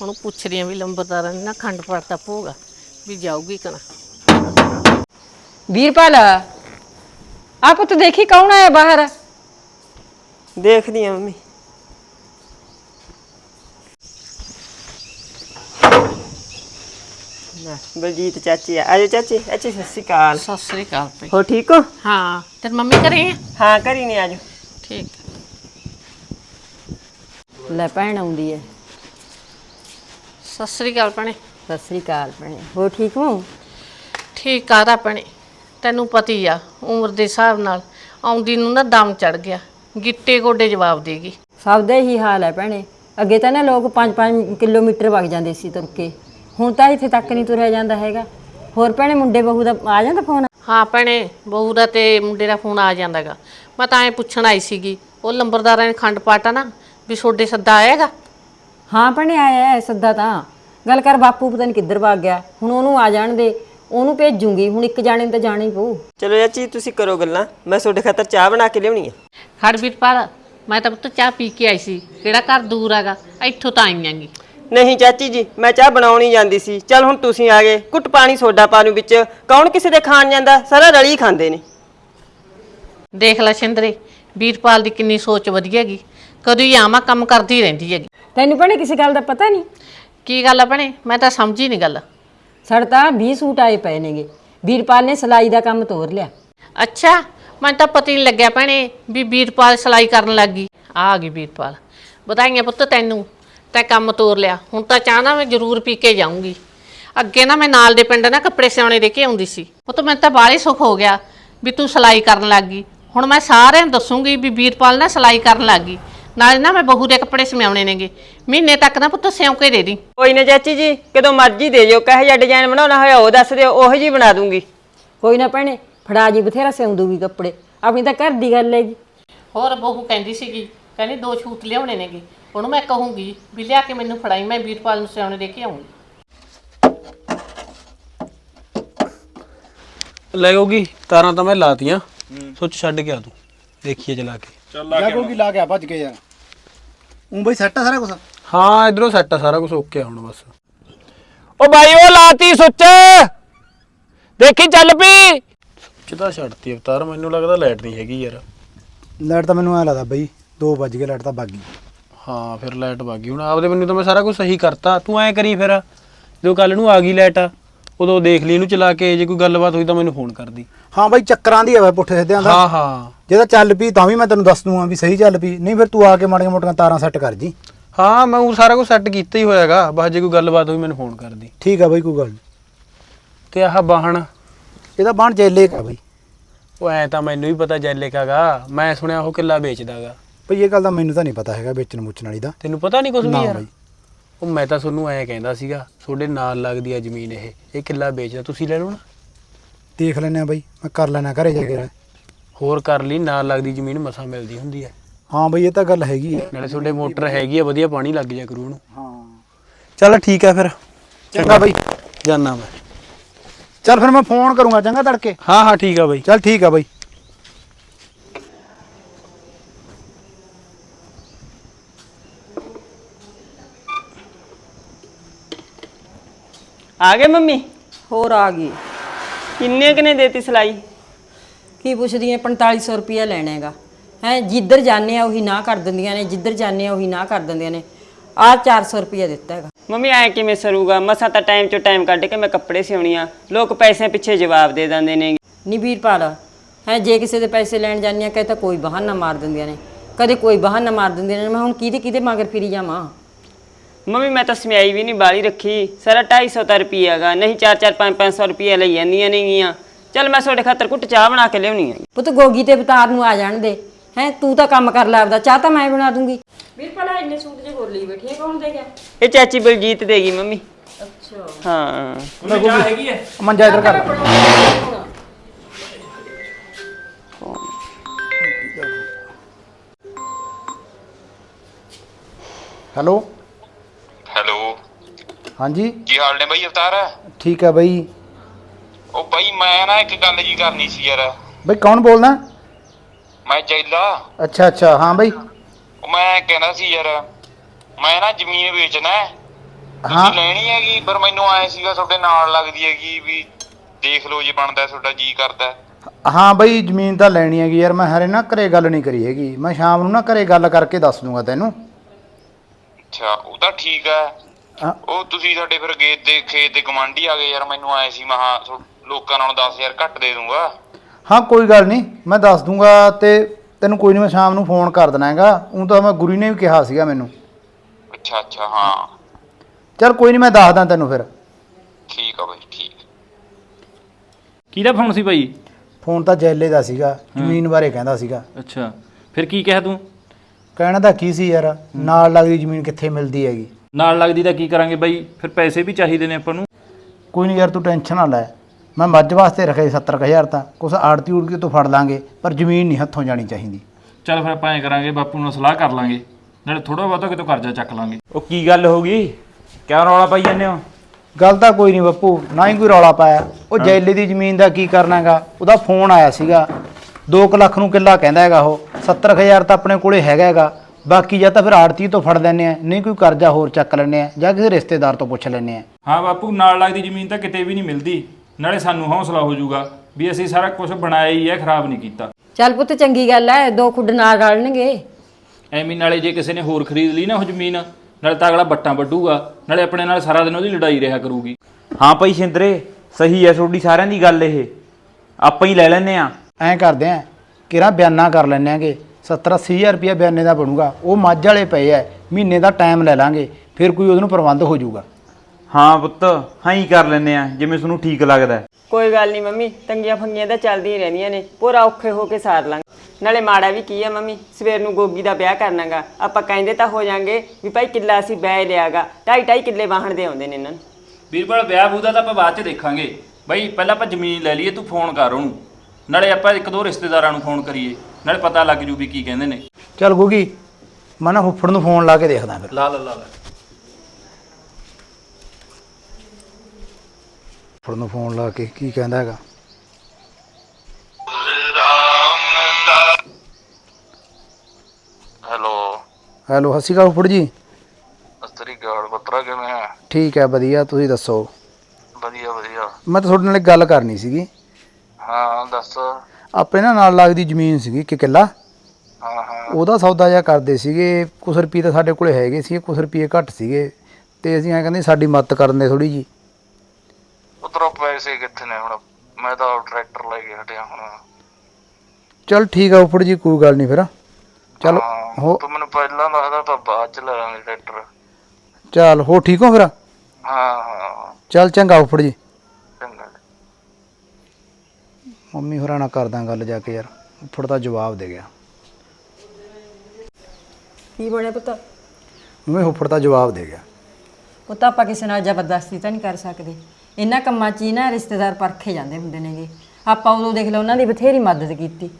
ਹੁਣ ਪੁੱਛਦੇ ਆਂ ਵੀ ਲੰਬਰਦਾਰਾਂ ਨੇ ਨਾ ਖੰਡ ਪੜਤਾ ਪਊਗਾ ਵੀ ਜਾਊਗੀ ਕਣਾ ਵੀਰਪਾਲ ਆ ਪੁੱਤ ਦੇਖੀ ਕੌਣ ਆਇਆ ਬਾਹਰ? ਦੇਖਦੀ ਆ ਮੰਮੀ। ਬਲਜੀਤ ਚਾਚੀ ਆ। ਆਜੋ ਚਾਚੀ ਚਾਚੀ ਸਤਿ ਸ਼੍ਰੀ ਅਕਾਲ। ਸਤਿ ਸ੍ਰੀ ਅਕਾਲ ਭਈ। ਹੋ ਠੀਕ ਹੋ? ਹਾਂ ਤੇਰੀ ਮੰਮੀ ਘਰੇ ਆ? ਹਾਂ ਕਰੀ ਨਹੀਂ ਆਜੋ। ਠੀਕ। ਲੈ ਭੈਣ ਆਉਂਦੀ ਹੈ ਸਤਿ ਸ੍ਰੀ ਅਕਾਲ ਭੈਣੇ। ਸਤਿ ਸ੍ਰੀ ਅਕਾਲ ਭੈਣੇ। ਹੋ ਠੀਕ ਹੋ? ਠੀਕ ਆ ਦਾ ਭੈਣੇ। ਤੈਨੂੰ ਪਤੀ ਆ ਉਮਰ ਦੇ ਹਿਸਾਬ ਨਾਲ। ਆਉਂਦੀ ਨੂੰ ਨਾ ਦਮ ਚੜ ਗਿਆ। ਗਿੱਟੇ ਗੋਡੇ ਜਵਾਬ ਦੇਗੀ ਸਭ ਦਾ ਹੀ ਹਾਲ ਹੈ ਭੈਣੇ। ਅੱਗੇ ਤਾਂ ਨਾ ਲੋਕ 5-5 ਕਿਲੋਮੀਟਰ ਵਗ ਜਾਂਦੇ ਸੀ ਤੁਰ ਕੇ। ਹੁਣ ਤਾਂ ਇੱਥੇ ਤੱਕ ਨਹੀਂ ਤੁਰਿਆ ਜਾਂਦਾ ਹੈਗਾ। ਹੋਰ ਭੈਣੇ ਮੁੰਡੇ ਬਹੂ ਦਾ ਆ ਜਾਂਦਾ ਫੋਨ? ਹਾਂ ਭੈਣੇ ਬਹੂ ਦਾ ਤੇ ਮੁੰਡੇ ਦਾ ਫੋਨ ਆ ਜਾਂਦਾਗਾ। ਮੈਂ ਤਾਂ ਐ ਪੁੱਛਣ ਆਈ ਸੀਗੀ ਉਹ ਲੰਬਰਦਾਰਾਂ ਨੇ ਖੰਡ ਪਾਟਾ ਨਾ ਵੀ ਛੋਡੇ ਸੱਦਾ ਆਏਗਾ ਹਾਂ ਭੈਣੇ ਆਇਆ ਹੈ ਸੱਦਾ ਤਾਂ। ਗੱਲ ਕਰ ਬਾਪੂ ਪਤਾ ਨਹੀਂ ਕਿੱਧਰ ਭੱਗ ਗਿਆ। ਹੁਣ ਉਹਨੂੰ ਆ ਜਾਣ ਦੇ। ਉਹਨੂੰ ਭੇਜੂਗੀ ਹੁਣ ਇੱਕ ਜਾਣੇ ਨੂੰ ਤਾਂ ਜਾਣਾ ਹੀ ਪਊ। ਚਲੋ ਚਾਚੀ ਤੁਸੀਂ ਕਰੋ ਗੱਲਾਂ। ਮੈਂ ਤੁਹਾਡੇ ਖਾਤਰ ਚਾਹ ਬਣਾ ਕੇ ਲਿਆਉਣੀ ਆ। ਖੜ ਵੀਰਪਾਲ ਮੈਂ ਤਾਂ ਪੁੱਤ ਚਾਹ ਪੀ ਕੇ ਆਈ ਸੀ। ਕਿਹੜਾ ਘਰ ਦੂਰ ਹੈਗਾ ਇੱਥੋਂ ਤਾਂ ਆਈ ਆਂਗੀ ਨਹੀਂ ਚਾਚੀ ਜੀ ਮੈਂ ਚਾਹ ਬਣਾਉਣੀ ਜਾਂਦੀ ਸੀ। ਚਲ ਹੁਣ ਤੁਸੀਂ ਆ ਗਏ ਕੁੱਟ ਪਾਣੀ ਸੋਡਾ ਪਾ ਨੂੰ ਵਿੱਚ। ਕੌਣ ਕਿਸੇ ਦੇ ਖਾਣ ਜਾਂਦਾ ਸਾਰਾ ਰਲੀ ਹੀ ਖਾਂਦੇ ਨੇ। ਦੇਖ ਲੈ ਸਿੰਦਰੇ ਵੀਰਪਾਲ ਦੀ ਕਿੰਨੀ ਸੋਚ ਵਧੀਆ ਹੈਗੀ। ਕਦੋਂ ਹੀ ਆਵਾਂ ਕੰਮ ਕਰਦੀ ਰਹਿੰਦੀ ਹੈਗੀ। ਤੈਨੂੰ ਭੈਣੇ ਕਿਸੇ ਗੱਲ ਦਾ ਪਤਾ ਨਹੀਂ? ਕੀ ਗੱਲ ਆ ਭੈਣੇ? ਮੈਂ ਤਾਂ ਸਮਝੀ ਨਹੀਂ ਗੱਲ। ਸਾਡੇ ਤਾਂ 20 ਸੂਟ ਆਏ ਪਏ ਨੇਗੇ। ਵੀਰਪਾਲ ਨੇ ਸਿਲਾਈ ਦਾ ਕੰਮ ਤੋਰ ਲਿਆ। ਅੱਛਾ, ਮੈਨੂੰ ਤਾਂ ਪਤਾ ਹੀ ਨਹੀਂ ਲੱਗਿਆ ਭੈਣੇ ਵੀ ਵੀਰਪਾਲ ਸਿਲਾਈ ਕਰਨ ਲੱਗ ਗਈ। ਆ ਗਈ ਵੀਰਪਾਲ। ਵਧਾਈਆਂ ਪੁੱਤ ਤੈਨੂੰ। ਤੈਂ ਕੰਮ ਤੋਰ ਲਿਆ। ਹੁਣ ਤਾਂ ਚਾਹ ਨਾ ਮੈਂ ਜ਼ਰੂਰ ਪੀ ਕੇ ਜਾਊਂਗੀ। ਅੱਗੇ ਨਾ ਮੈਂ ਨਾਲ ਦੇ ਪਿੰਡ ਨਾ ਕੱਪੜੇ ਸਿਉਣੇ ਦੇ ਕੇ ਆਉਂਦੀ ਸੀ। ਪੁੱਤ ਮੈਨੂੰ ਤਾਂ ਬਾਹਲੀ ਸੁੱਖ ਹੋ ਗਿਆ ਵੀ ਤੂੰ ਸਿਲਾਈ ਕਰਨ ਲੱਗ ਗਈ। ਹੁਣ ਮੈਂ ਸਾਰਿਆਂ ਨੂੰ ਦੱਸੂਗੀ ਵੀ ਵੀਰਪਾਲ ਨਾ ਸਿਲਾਈ ਕਰਨ ਲੱਗ ਗਈ। ਨਾਲੇ ਨਾ ਮੈਂ ਬਹੂ ਦੇ ਕੱਪੜੇ ਸਿਉਣੇ ਨੇਗੇ। ਮਹੀਨੇ ਤੱਕ ਨਾ ਪੁੱਤ ਸਿਉਂ ਕੇ ਦੇ ਦੀ। ਕੋਈ ਨਾ ਚਾਚੀ ਜੀ ਕਦੋਂ ਮਰਜ਼ੀ ਦੇ ਜਿਓ ਕਹੇ ਜਿਹਾ ਡਿਜ਼ਾਈਨ ਬਣਾਉਣਾ ਹੋਇਆ ਉਹ ਦੱਸ ਦਿਓ ਉਹੋ ਜੀ ਬਣਾ ਦੂੰਗੀ। ਕੋਈ ਨਾ ਭੈਣੇ ਫੜਾ ਜੀ ਬਥੇਰਾ ਸਿਉਂਦੂਗੀ ਕੱਪੜੇ। ਆਪਣੀ ਤਾਂ ਘਰ ਦੀ ਗੱਲ ਹੈਗੀ। ਹੋਰ ਬਹੂ ਕਹਿੰਦੀ ਸੀਗੀ ਕਹਿੰਦੀ ਦੋ ਛੂਟ ਲਿਆਉਣੇ ਨੇਗੇ। ਉਹਨੂੰ ਮੈਂ ਕਹੂੰਗੀ ਵੀ ਲਿਆ ਕੇ ਮੈਨੂੰ ਫੜਾਈ ਮੈਂ ਵੀਰਪਾਲ ਨੂੰ ਸਿਆਉਣੇ ਦੇ ਕੇ ਆਉਂਗੀ ਲੈ ਗੋਗੀ ਤਾਰਾਂ ਤਾਂ ਮੈਂ ਲਾਤੀਆਂ। ਸੋਚ ਛੱਡ ਕੇ ਆ ਤੂੰ। ਦੇਖੀਏ ਚਲਾ ਕੇ। ਜਾ ਕੋਈ ਲਾ ਕੇ ਆ ਭੱਜ ਕੇ ਯਾਰ। ਉਹ ਬਈ ਸੈੱਟ ਆ ਸਾਰਾ ਕੁਝ ਹਾਂ ਇਧਰੋਂ ਸੈੱਟ ਆ ਸਾਰਾ ਕੁਝ ਓਕੇ ਆ ਹੁਣ ਬਸ। ਓ ਬਾਈ ਉਹ ਲਾਤੀ ਸੁੱਚ। ਦੇਖੀ ਚੱਲ ਪਈ ਚਿੱਤਾ ਛੱਡਤੀ ਅਵਤਾਰ? ਮੈਨੂੰ ਲੱਗਦਾ ਲਾਈਟ ਨਹੀਂ ਹੈਗੀ ਯਾਰ। ਲਾਈਟ ਤਾਂ ਮੈਨੂੰ ਐ ਲੱਗਦਾ ਬਈ 2 ਵੱਜ ਗਏ ਲਾਈਟ ਤਾਂ ਗਈ। ਹਾਂ ਫਿਰ ਲਾਈਟ ਵਗ ਗਈ। ਹੁਣ ਆਪਦੇ ਮੈਨੂੰ ਤਾਂ ਮੈਂ ਸਾਰਾ ਕੁਝ ਸਹੀ ਕਰਤਾ। ਤੂੰ ਐਂ ਕਰੀ ਫਿਰ ਜਦੋਂ ਕੱਲ ਨੂੰ ਆ ਗਈ ਲਾਈਟ ਉਦੋਂ ਦੇਖ ਲਈ ਇਹਨੂੰ ਚਲਾ ਕੇ ਜੇ ਕੋਈ ਗੱਲਬਾਤ ਹੋਈ ਤਾਂ ਮੈਨੂੰ ਫੋਨ ਕਰਦੀ। ਹਾਂ ਬਈ ਚੱਕਰਾਂ ਦੀ ਵਾ ਪੁੱਠੇ ਸਿੱਧਿਆਂ ਦਾ। ਹਾਂ ਹਾਂ। ਜੇ ਤਾਂ ਚੱਲ ਪਈ ਤਾਂ ਵੀ ਮੈਂ ਤੈਨੂੰ ਦੱਸ ਦੂੰਗਾ ਵੀ ਸਹੀ ਚੱਲ ਪਈ। ਨਹੀਂ ਫਿਰ ਤੂੰ ਆ ਕੇ ਮਾੜੀਆਂ ਮੋਟੀਆਂ ਤਾਰਾਂ ਸੈੱਟ ਕਰ ਜੀ। ਹਾਂ ਮੈਂ ਉਹ ਸਾਰਾ ਕੁਝ ਸੈੱਟ ਕੀਤਾ ਹੀ ਹੋਇਆਗਾ। ਬਸ ਜੇ ਕੋਈ ਗੱਲਬਾਤ ਹੋਈ ਮੈਨੂੰ ਫੋਨ ਕਰਦੀ। ਠੀਕ ਆ ਬਈ ਕੋਈ ਗੱਲ ਨੀ। ਤੇ ਆਹ ਬਾਹਣ ਇਹਦਾ ਬਾਣ ਜੈਲੇ ਕਾ ਬਈ। ਉਹ ਐ ਤਾਂ ਮੈਨੂੰ ਵੀ ਪਤਾ ਜੈਲੇ ਕਾਗਾ। ਮੈਂ ਸੁਣਿਆ ਉਹ ਕਿੱਲਾ ਵੇਚਦਾਗਾ। ਬਈ ਇਹ ਗੱਲ ਦਾ ਮੈਨੂੰ ਤਾਂ ਨਹੀਂ ਪਤਾ ਹੈਗਾ ਵੇਚਣ ਮੁੱਚਣ ਵਾਲੀ ਦਾ। ਤੈਨੂੰ ਪਤਾ ਨਹੀਂ ਕੁਝ ਵੀ ਨਾ ਯਾਰ। ਬਾਈ। ਉਹ ਮੈਂ ਤਾਂ ਤੁਹਾਨੂੰ ਐਂ ਕਹਿੰਦਾ ਸੀਗਾ ਤੁਹਾਡੇ ਨਾਲ ਲੱਗਦੀ ਆ ਜ਼ਮੀਨ ਇਹ ਇਹ ਕਿੱਲਾ ਵੇਚਦਾ ਤੁਸੀਂ ਲੈ ਲਓ ਨਾ। ਦੇਖ ਆ ਬਈ ਮੈਂ ਕਰ ਲੈਣਾ ਘਰੇ ਜਾ ਕੇ ਹੋਰ ਕਰ ਲਈ ਨਾਲ ਲੱਗਦੀ ਜ਼ਮੀਨ ਮਸਾ ਮਿਲਦੀ ਹੁੰਦੀ ਹੈ ਹਾਂ ਬਈ ਇਹ ਤਾਂ ਗੱਲ ਹੈਗੀ ਆ। ਨਾਲੇ ਤੁਹਾਡੇ ਮੋਟਰ ਹੈਗੀ ਆ ਵਧੀਆ ਪਾਣੀ ਲੱਗ ਜਾ ਕਰੂ ਉਹਨੂੰ। ਹਾਂ। ਚੱਲ ਠੀਕ ਆ ਫਿਰ। ਚੰਗਾ ਬਈ। ਜਾਨਾ ਮੈਂ। ਚੱਲ ਫਿਰ ਮੈਂ ਫੋਨ ਕਰੂੰਗਾ ਚੰਗਾ ਤੜਕੇ। ਹਾਂ ਹਾਂ ਠੀਕ ਆ ਬਾਈ। ਚੱਲ ਠੀਕ ਆ ਬਈ। ਆ ਗਏ ਮੰਮੀ? ਹੋਰ ਆ ਗਈ। ਕਿੰਨੇ ਕਨੇ ਦੇਤੀ ਸਿਲਾਈ? ਕੀ ਪੁੱਛਦੀ ਐ 4500 ਰੁਪਿਆ ਲੈਣਾ ਹੈਗਾ। ਹੈ ਜਿੱਧਰ ਜਾਂਦੇ ਆ ਉਹੀ ਨਾ ਕਰ ਦਿੰਦੀਆਂ ਨੇ ਜਿੱਧਰ ਜਾਂਦੇ ਆ ਉਹੀ ਨਾ ਕਰ ਦਿੰਦੀਆਂ ਨੇ। ਆ 400 ਰੁਪਿਆ ਦਿੱਤਾ ਹੈਗਾ। ਮੰਮੀ ਐ ਕਿਵੇਂ ਸਰੂਗਾ? ਮਸਾ ਤਾਂ ਟਾਈਮ ਚੋਂ ਟਾਈਮ ਕੱਢ ਕੇ ਮੈਂ ਕੱਪੜੇ ਸਿਉਣੀ ਆ। ਲੋਕ ਪੈਸੇ ਪਿੱਛੇ ਜਵਾਬ ਦੇ ਦਿੰਦੇ ਨੇ। ਨੀ ਵੀਰਪਾਲ ਹੈ ਜੇ ਕਿਸੇ ਦੇ ਪੈਸੇ ਲੈਣ ਜਾਂਦੀ ਆ ਕਹੇ ਤਾਂ ਕੋਈ ਬਹਾਨਾ ਮਾਰ ਦਿੰਦੀਆਂ ਨੇ। ਕਦੇ ਕੋਈ ਬਹਾਨਾ ਮਾਰ ਦਿੰਦੀਆਂ ਨੇ। ਮੈਂ ਹੁਣ ਕਿਹਦੇ ਕਿਹਦੇ ਮਗਰ ਫਿਰੀ ਜਾਵਾਂ? ਮੰਮੀ ਮੈਂ ਤਾਂ ਸਮਿਆਈ ਵੀ ਨਹੀਂ ਬਾਲੀ ਰੱਖੀ। ਸਾਰਾ 250 ਤਾਂ ਰੁਪਈਆਗਾ ਨਹੀਂ 4-4 5-500 ਰੁਪਈਆ ਲਈ ਜਾਂਦੀਆਂ ਨੇਗੀਆਂ। ਚੱਲ ਮੈਂ ਤੁਹਾਡੇ ਖਾਤਰ ਕੁੱਟ ਚਾਹ ਬਣਾ ਕੇ ਲਿਆਉਣੀ ਹੈ ਪੁੱਤ ਗੋਗੀ ਤੇ ਬਤਾਰ ਨੂੰ ਆ ਜਾਣ ਦੇ। ਹੈ ਤੂੰ ਤਾਂ ਕੰਮ ਕਰ ਲੈ ਆਪਦਾ। ਚਾਹ ਤਾਂ ਮੈਂ ਬਣਾ ਦੂੰਗੀ। ਵੀਰ ਭਲਾ ਇੰਨੇ ਸੂਟ ਜੇ ਬੋਲੀ ਬੈਠੀ ਹੈ ਕੌਣ ਦੇ ਗਿਆ? ਇਹ ਚਾਚੀ ਬਲਜੀਤ ਦੇਗੀ ਮੰਮੀ। ਅੱਛਾ। ਹਾਂ। ਮੰਜਾ ਇੱਧਰ ਕਰ। ਹੈਲੋ? ਹੈਲੋ। ਹਾਂਜੀ। ਕੀ ਹਾਲ ਨੇ ਬਾਈ ਅਵਤਾਰ? ਠੀਕ ਹੈ ਬਈ। ਉਹ ਬਾਈ ਮੈਂ ਨਾ ਇੱਕ ਗੱਲ ਜੀ ਕਰਨੀ ਸੀ ਯਾਰ। ਬਈ ਕੌਣ ਬੋਲਦਾ? ਮੈਂ ਜੈਲਾ। ਅੱਛਾ ਅੱਛਾ ਹਾਂ ਬਈ। ਉਹ ਮੈਂ ਕਹਿੰਦਾ ਸੀ ਯਾਰ ਮੈਂ ਨਾ ਜ਼ਮੀਨ ਵੇਚਣਾ ਹੈ। ਹਾਂ। ਲੈਣੀ ਹੈਗੀ ਪਰ ਮੈਨੂੰ ਆਏ ਸੀਗਾ ਤੁਹਾਡੇ ਨਾਲ ਲੱਗਦੀ ਹੈਗੀ ਵੀ ਦੇਖ ਲਓ ਜੇ ਬਣਦਾ ਤੁਹਾਡਾ ਜੀ ਕਰਦਾ ਹਾਂ ਬਈ ਜ਼ਮੀਨ ਤਾਂ ਲੈਣੀ ਹੈਗੀ ਯਾਰ ਮੈਂ ਹਰੇ ਨਾ ਘਰੇ ਗੱਲ ਨਹੀਂ ਕਰੀ ਹੈਗੀ। ਮੈਂ ਸ਼ਾਮ ਨੂੰ ਨਾ ਘਰੇ ਗੱਲ ਕਰਕੇ ਦੱਸ ਦੂੰਗਾ ਤੈਨੂੰ। ਅੱਛਾ ਉਹ ਤਾਂ ਠੀਕ ਹੈ। ਹਾਂ। ਉਹ ਤੁਸੀਂ ਸਾਡੇ ਫਿਰ ਖੇਤ ਦੇ ਖੇਤ ਦੇ ਕਮਾਂਡੀ ਆ ਗਏ ਯਾਰ ਮੈਨੂੰ ਆਏ ਸੀ ਮਹਾ ਲੋਕਾਂ ਨਾਲੋਂ 10000 ਘੱਟ ਦੇ ਦੂੰਗਾ। ਹਾਂ ਕੋਈ ਗੱਲ ਨਹੀਂ ਮੈਂ ਦੱਸ ਦੂੰਗਾ ਤੇ ਤੈਨੂੰ ਕੋਈ ਨਹੀਂ ਮੈਂ ਸ਼ਾਮ ਨੂੰ ਫੋਨ ਕਰ ਦੇਣਾ ਹੈਗਾ। ਉਹ ਤਾਂ ਮੈਂ ਗੁਰੀ ਨੇ ਵੀ ਕਿਹਾ ਸੀਗਾ ਮੈਨੂੰ। ਅੱਛਾ ਅੱਛਾ ਹਾਂ। ਚੱਲ ਕੋਈ ਨਹੀਂ ਮੈਂ ਦੱਸਦਾ ਤੈਨੂੰ ਫਿਰ। ਠੀਕ ਆ ਬਾਈ ਠੀਕ। ਕਿਹਦਾ ਫੋਨ ਸੀ ਬਾਈ? ਫੋਨ ਤਾਂ ਜੈਲੇ ਦਾ ਸੀਗਾ ਜ਼ਮੀਨ ਬਾਰੇ ਕਹਿੰਦਾ ਸੀਗਾ। ਅੱਛਾ ਫਿਰ ਕੀ ਕਿਹਾ ਤੂੰ? ਕਹਿਣਾ ਤਾਂ ਕੀ ਸੀ ਯਾਰ? ਨਾਲ ਲੱਗਦੀ ਜ਼ਮੀਨ ਕਿੱਥੇ ਮਿਲਦੀ ਹੈਗੀ? ਨਾਲ ਲੱਗਦੀ ਤਾਂ ਕੀ ਕਰਾਂਗੇ ਬਾਈ? ਫਿਰ ਪੈਸੇ ਵੀ ਚਾਹੀਦੇ ਨੇ ਆਪਾਂ ਨੂੰ। ਕੋਈ ਨਹੀਂ ਯਾਰ ਤੂੰ ਟੈਨਸ਼ਨ ਨਾ ਲੈ। ਮੈਂ ਮੱਝ ਵਾਸਤੇ ਰੱਖੇ 70000 ਤਾਂ। ਕੁਛ ਆੜਤੀ ਉੜਤੀ ਤੋਂ ਫੜ ਲਾਂਗੇ ਪਰ ਜ਼ਮੀਨ ਨਹੀਂ ਹੱਥੋਂ ਜਾਣੀ ਚਾਹੀਦੀ। ਚੱਲ ਫਿਰ ਆਪਾਂ ਐ ਕਰਾਂਗੇ ਬਾਪੂ ਨਾਲ ਸਲਾਹ ਕਰ ਲਾਂਗੇ। ਨਾਲੇ ਥੋੜਾ ਬਹੁਤਾ ਕਿਤੋਂ ਕਰਜ਼ਾ ਚੱਕ ਲਾਂਗੇ। ਉਹ ਕੀ ਗੱਲ ਹੋ ਗਈ? ਕਿਉਂ ਰੌਲਾ ਪਾਈ ਜਾਂਦੇ ਹੋ? ਗੱਲ ਤਾਂ ਕੋਈ ਨਹੀਂ ਬੱਪੂ ਨਾ ਹੀ ਕੋਈ ਰੌਲਾ ਪਾਇਆ। ਉਹ ਜੈਲੇ ਦੀ ਜ਼ਮੀਨ ਦਾ ਕੀ ਕਰਨਾਗਾ ਉਹਦਾ ਫੋਨ ਆਇਆ ਸੀਗਾ। 2 ਲੱਖ ਨੂੰ ਕਿੱਲਾ ਕਹਿੰਦਾ ਹੈਗਾ ਉਹ। 70000 ਤਾਂ ਆਪਣੇ ਕੋਲੇ ਹੈਗਾ ਹੈਗਾ। ਬਾਕੀ ਜਾਂ ਤਾਂ ਫਿਰ ਆੜਤੀ ਤੋਂ ਫੜ ਲੈਣੇ ਆ। ਨਹੀਂ ਕੋਈ ਕਰਜ਼ਾ ਹੋਰ ਚੱਕ ਲੈਣੇ ਆ ਜਾਂ ਕਿਸੇ ਰਿਸ਼ਤੇਦਾਰ ਤੋਂ ਪੁੱਛ ਲੈਣੇ ਆ। ਹਾਂ ਬਾਪੂ ਨਾਲ ਲੱਗਦੀ ਜ਼ਮੀਨ ਤਾਂ ਕਿਤੇ ਵੀ ਨਹੀਂ ਮਿਲਦੀ। ਨਾਲੇ ਸਾਨੂੰ ਹੌਸਲਾ ਹੋ ਜਾਊਗਾ ਵੀ ਅਸੀਂ ਸਾਰਾ ਕੁਝ ਬਣਾਇਆ ਹੀ ਹੈ ਖਰਾਬ ਨਹੀਂ ਕੀਤਾ। ਚੱਲ ਪੁੱਤ ਚੰਗੀ ਗੱਲ ਐ ਦੋ ਖੁੱਡ ਨਾਲ ਰਲਣਗੇ। ਐਵੇਂ ਨਾਲੇ ਜੇ ਕਿਸੇ ਨੇ ਹੋਰ ਖਰੀਦ ਲਈ ਨਾ ਉਹ ਜ਼ਮੀਨ ਨਾਲੇ ਤਾਂ ਅਗਲਾ ਬੱਟਾਂ ਵੱਢੂਗਾ। ਨਾਲੇ ਆਪਣੇ ਨਾਲ ਸਾਰਾ ਦਿਨ ਉਹਦੀ ਲੜਾਈ ਰਿਹਾ ਕਰੂਗੀ। ਹਾਂ ਭਾਈ ਸ਼ਿੰਦਰੇ ਸਹੀ ਹੈ ਤੁਹਾਡੀ ਸਾਰਿਆਂ ਦੀ ਗੱਲ ਇਹ। ਆਪਾਂ ਹੀ ਲੈ ਲੈਨੇ ਆ ਐਂ ਕਰਦੇ ਆ ਕਿਰਾ ਬਿਆਨਾ ਕਰ ਲੈਣੇ ਆਗੇ? 70 80000 ਰੁਪਇਆ ਬਿਆਨੇ ਦਾ ਬਣੂਗਾ। ਉਹ ਮੱਝ ਵਾਲੇ ਪਏ ਐ। ਮਹੀਨੇ ਦਾ ਟਾਈਮ ਲੈ ਲਾਂਗੇ। ਫਿਰ ਕੋਈ ਉਹਨੂੰ ਪ੍ਰਬੰਧ ਹੋ ਜਾਊਗਾ। ਹਾਂ ਪੁੱਤ ਹਾਂ ਹੀ ਕਰ ਲੈਨੇ ਆ ਜਿਵੇਂ ਤੁਹਾਨੂੰ ਠੀਕ ਲੱਗਦਾ। ਹੈ। ਕੋਈ ਗੱਲ ਨਹੀਂ ਮੰਮੀ ਤੰਗੀਆਂ ਫੰਗੀਆਂ ਤਾਂ ਚੱਲਦੀਆਂ ਹੀ ਰਹਿੰਦੀਆਂ ਨੇ। ਪੂਰਾ ਔਖੇ ਹੋ ਕੇ ਸਾਰ ਲਾਂਗੇ। ਨਾਲੇ ਮਾੜਾ ਵੀ ਕੀ ਆ ਮੰਮੀ ਸਵੇਰ ਨੂੰ ਗੋਗੀ ਦਾ ਵਿਆਹ ਕਰਨਾਗਾ। ਆਪਾਂ ਕਹਿੰਦੇ ਤਾਂ ਹੋ ਜਾਾਂਗੇ ਵੀ ਭਾਈ ਕਿੱਲਾ ਅਸੀਂ ਬੈ ਲਿਆਗਾ। ਢਾਈ ਢਾਈ ਕਿੱਲੇ ਵਾਹਣ ਦੇ ਆਉਂਦੇ ਨੇ ਇਹਨਾਂ ਨੂੰ। ਵੀਰਪਾਲ ਵਿਆਹ ਬੂਦਾ ਤਾਂ ਆਪਾਂ ਬਾਅਦ ਚ ਦੇਖਾਂਗੇ। ਬਾਈ ਪਹਿਲਾਂ ਆਪਾਂ ਜ਼ਮੀਨ ਲੈ ਲਈਏ ਤੂੰ ਫੋਨ ਕਰ ਉਹਨੂੰ। ਨਾਲੇ ਆਪਾਂ ਇੱਕ ਦੋ ਰਿਸ਼ਤੇਦਾਰਾਂ ਨੂੰ ਫੋਨ ਕਰੀਏ ਨਾਲੇ ਪਤਾ ਲੱਗ ਜੂ ਵੀ ਕੀ ਕਹਿੰਦੇ ਨੇ। ਚੱਲ ਗੋਗੀ ਮੈਂ ਨਾ ਫੁੱਫੜ ਨੂੰ ਫੋਨ ਲਾ ਕੇ ਦੇਖਦਾ ਫਿਰ। ਲਾ ਲਾ ਲਾ ਲਾ। ਫੁੱਫੜ ਨੂੰ ਫੋਨ ਲਾ ਕੇ ਕੀ ਕਹਿੰਦਾ ਹੈਗਾ? ਹੈਲੋ। ਹੈਲੋ ਸਤਿ ਸ਼੍ਰੀ ਅਕਾਲ ਫੁੱਫੜ ਜੀ। ਅਸਤਰੀ ਗਾਲ ਪੱਤਰਾ ਕਿਵੇਂ ਆ ਠੀਕ ਹੈ ਵਧੀਆ ਤੁਸੀਂ ਦੱਸੋ? ਵਧੀਆ ਵਧੀਆ। ਮੈਂ ਤਾਂ ਤੁਹਾਡੇ ਨਾਲ ਇੱਕ ਗੱਲ ਕਰਨੀ ਸੀਗੀ। ਹਾਂ ਦੱਸ। ਆਪਣੇ ਨਾ ਨਾਲ ਲੱਗਦੀ ਜ਼ਮੀਨ ਸੀਗੀ ਇੱਕ ਕਿੱਲਾ। ਹਾਂ ਹਾਂ। ਉਹਦਾ ਸੌਦਾ ਜਿਹਾ ਕਰਦੇ ਸੀਗੇ। ਕੁਛ ਰੁਪਏ ਤਾਂ ਸਾਡੇ ਕੋਲੇ ਹੈਗੇ ਸੀ ਕੁਛ ਰੁਪਏ ਘੱਟ ਸੀਗੇ। ਤੇ ਅਸੀਂ ਐਂ ਕਹਿੰਦੇ ਸਾਡੀ ਮਦਦ ਕਰਨ ਦੇ ਥੋੜੀ ਜੀ। ਉਤਰੋਂ ਪੈਸੇ ਕਿੱਥੇ ਨੇ ਹੁਣ? ਮੈਂ ਤਾਂ ਟਰੈਕਟਰ ਲੈ ਕੇ ਹਟਿਆ ਹੁਣ। ਚਲ ਠੀਕ ਆ ਫੁੱਫੜ ਜੀ ਕੋਈ ਗੱਲ ਨਹੀਂ ਫਿਰ। ਚਲ ਹਾਂ, ਹੋ ਤੂੰ ਮੈਨੂੰ ਪਹਿਲਾਂ ਦੱਸਦਾ ਤਾਂ ਬਾਅਦ ਚ ਲੈ ਲਾਂਗੇ ਟਰੈਕਟਰ। ਚਲ ਹੋ ਠੀਕ ਹੋ ਫਿਰ? ਹਾਂ ਹਾਂ। ਚਲ ਚੰਗਾ ਫੁੱਫੜ ਜੀ ਚੰਗਾ ਮੰਮੀ ਹੋਰਾਂ ਨਾਲ ਕਰਦਾ ਗੱਲ ਜਾ ਕੇ ਯਾਰ। ਫੁੱਫੜ ਦਾ ਜਵਾਬ ਦੇ ਗਿਆ। ਕੀ ਬਣਿਆ ਪੁੱਤ? ਮੰਮੀ ਫੁੱਫੜ ਦਾ ਜਵਾਬ ਦੇ ਗਿਆ। ਪੁੱਤ ਆਪਾਂ ਕਿਸੇ ਨਾਲ ਜ਼ਬਰਦਸਤੀ ਤਾਂ ਨਹੀਂ ਕਰ ਸਕਦੇ। ਇਹਨਾਂ ਕੰਮਾਂ 'ਚ ਹੀ ਨਾ ਰਿਸ਼ਤੇਦਾਰ ਪਰਖੇ ਜਾਂਦੇ ਹੁੰਦੇ ਨੇਗੇ। ਆਪਾਂ ਉਦੋਂ ਦੇਖ ਲਓ ਉਹਨਾਂ ਦੀ ਬਥੇਰੀ ਮਦਦ ਕੀਤੀ।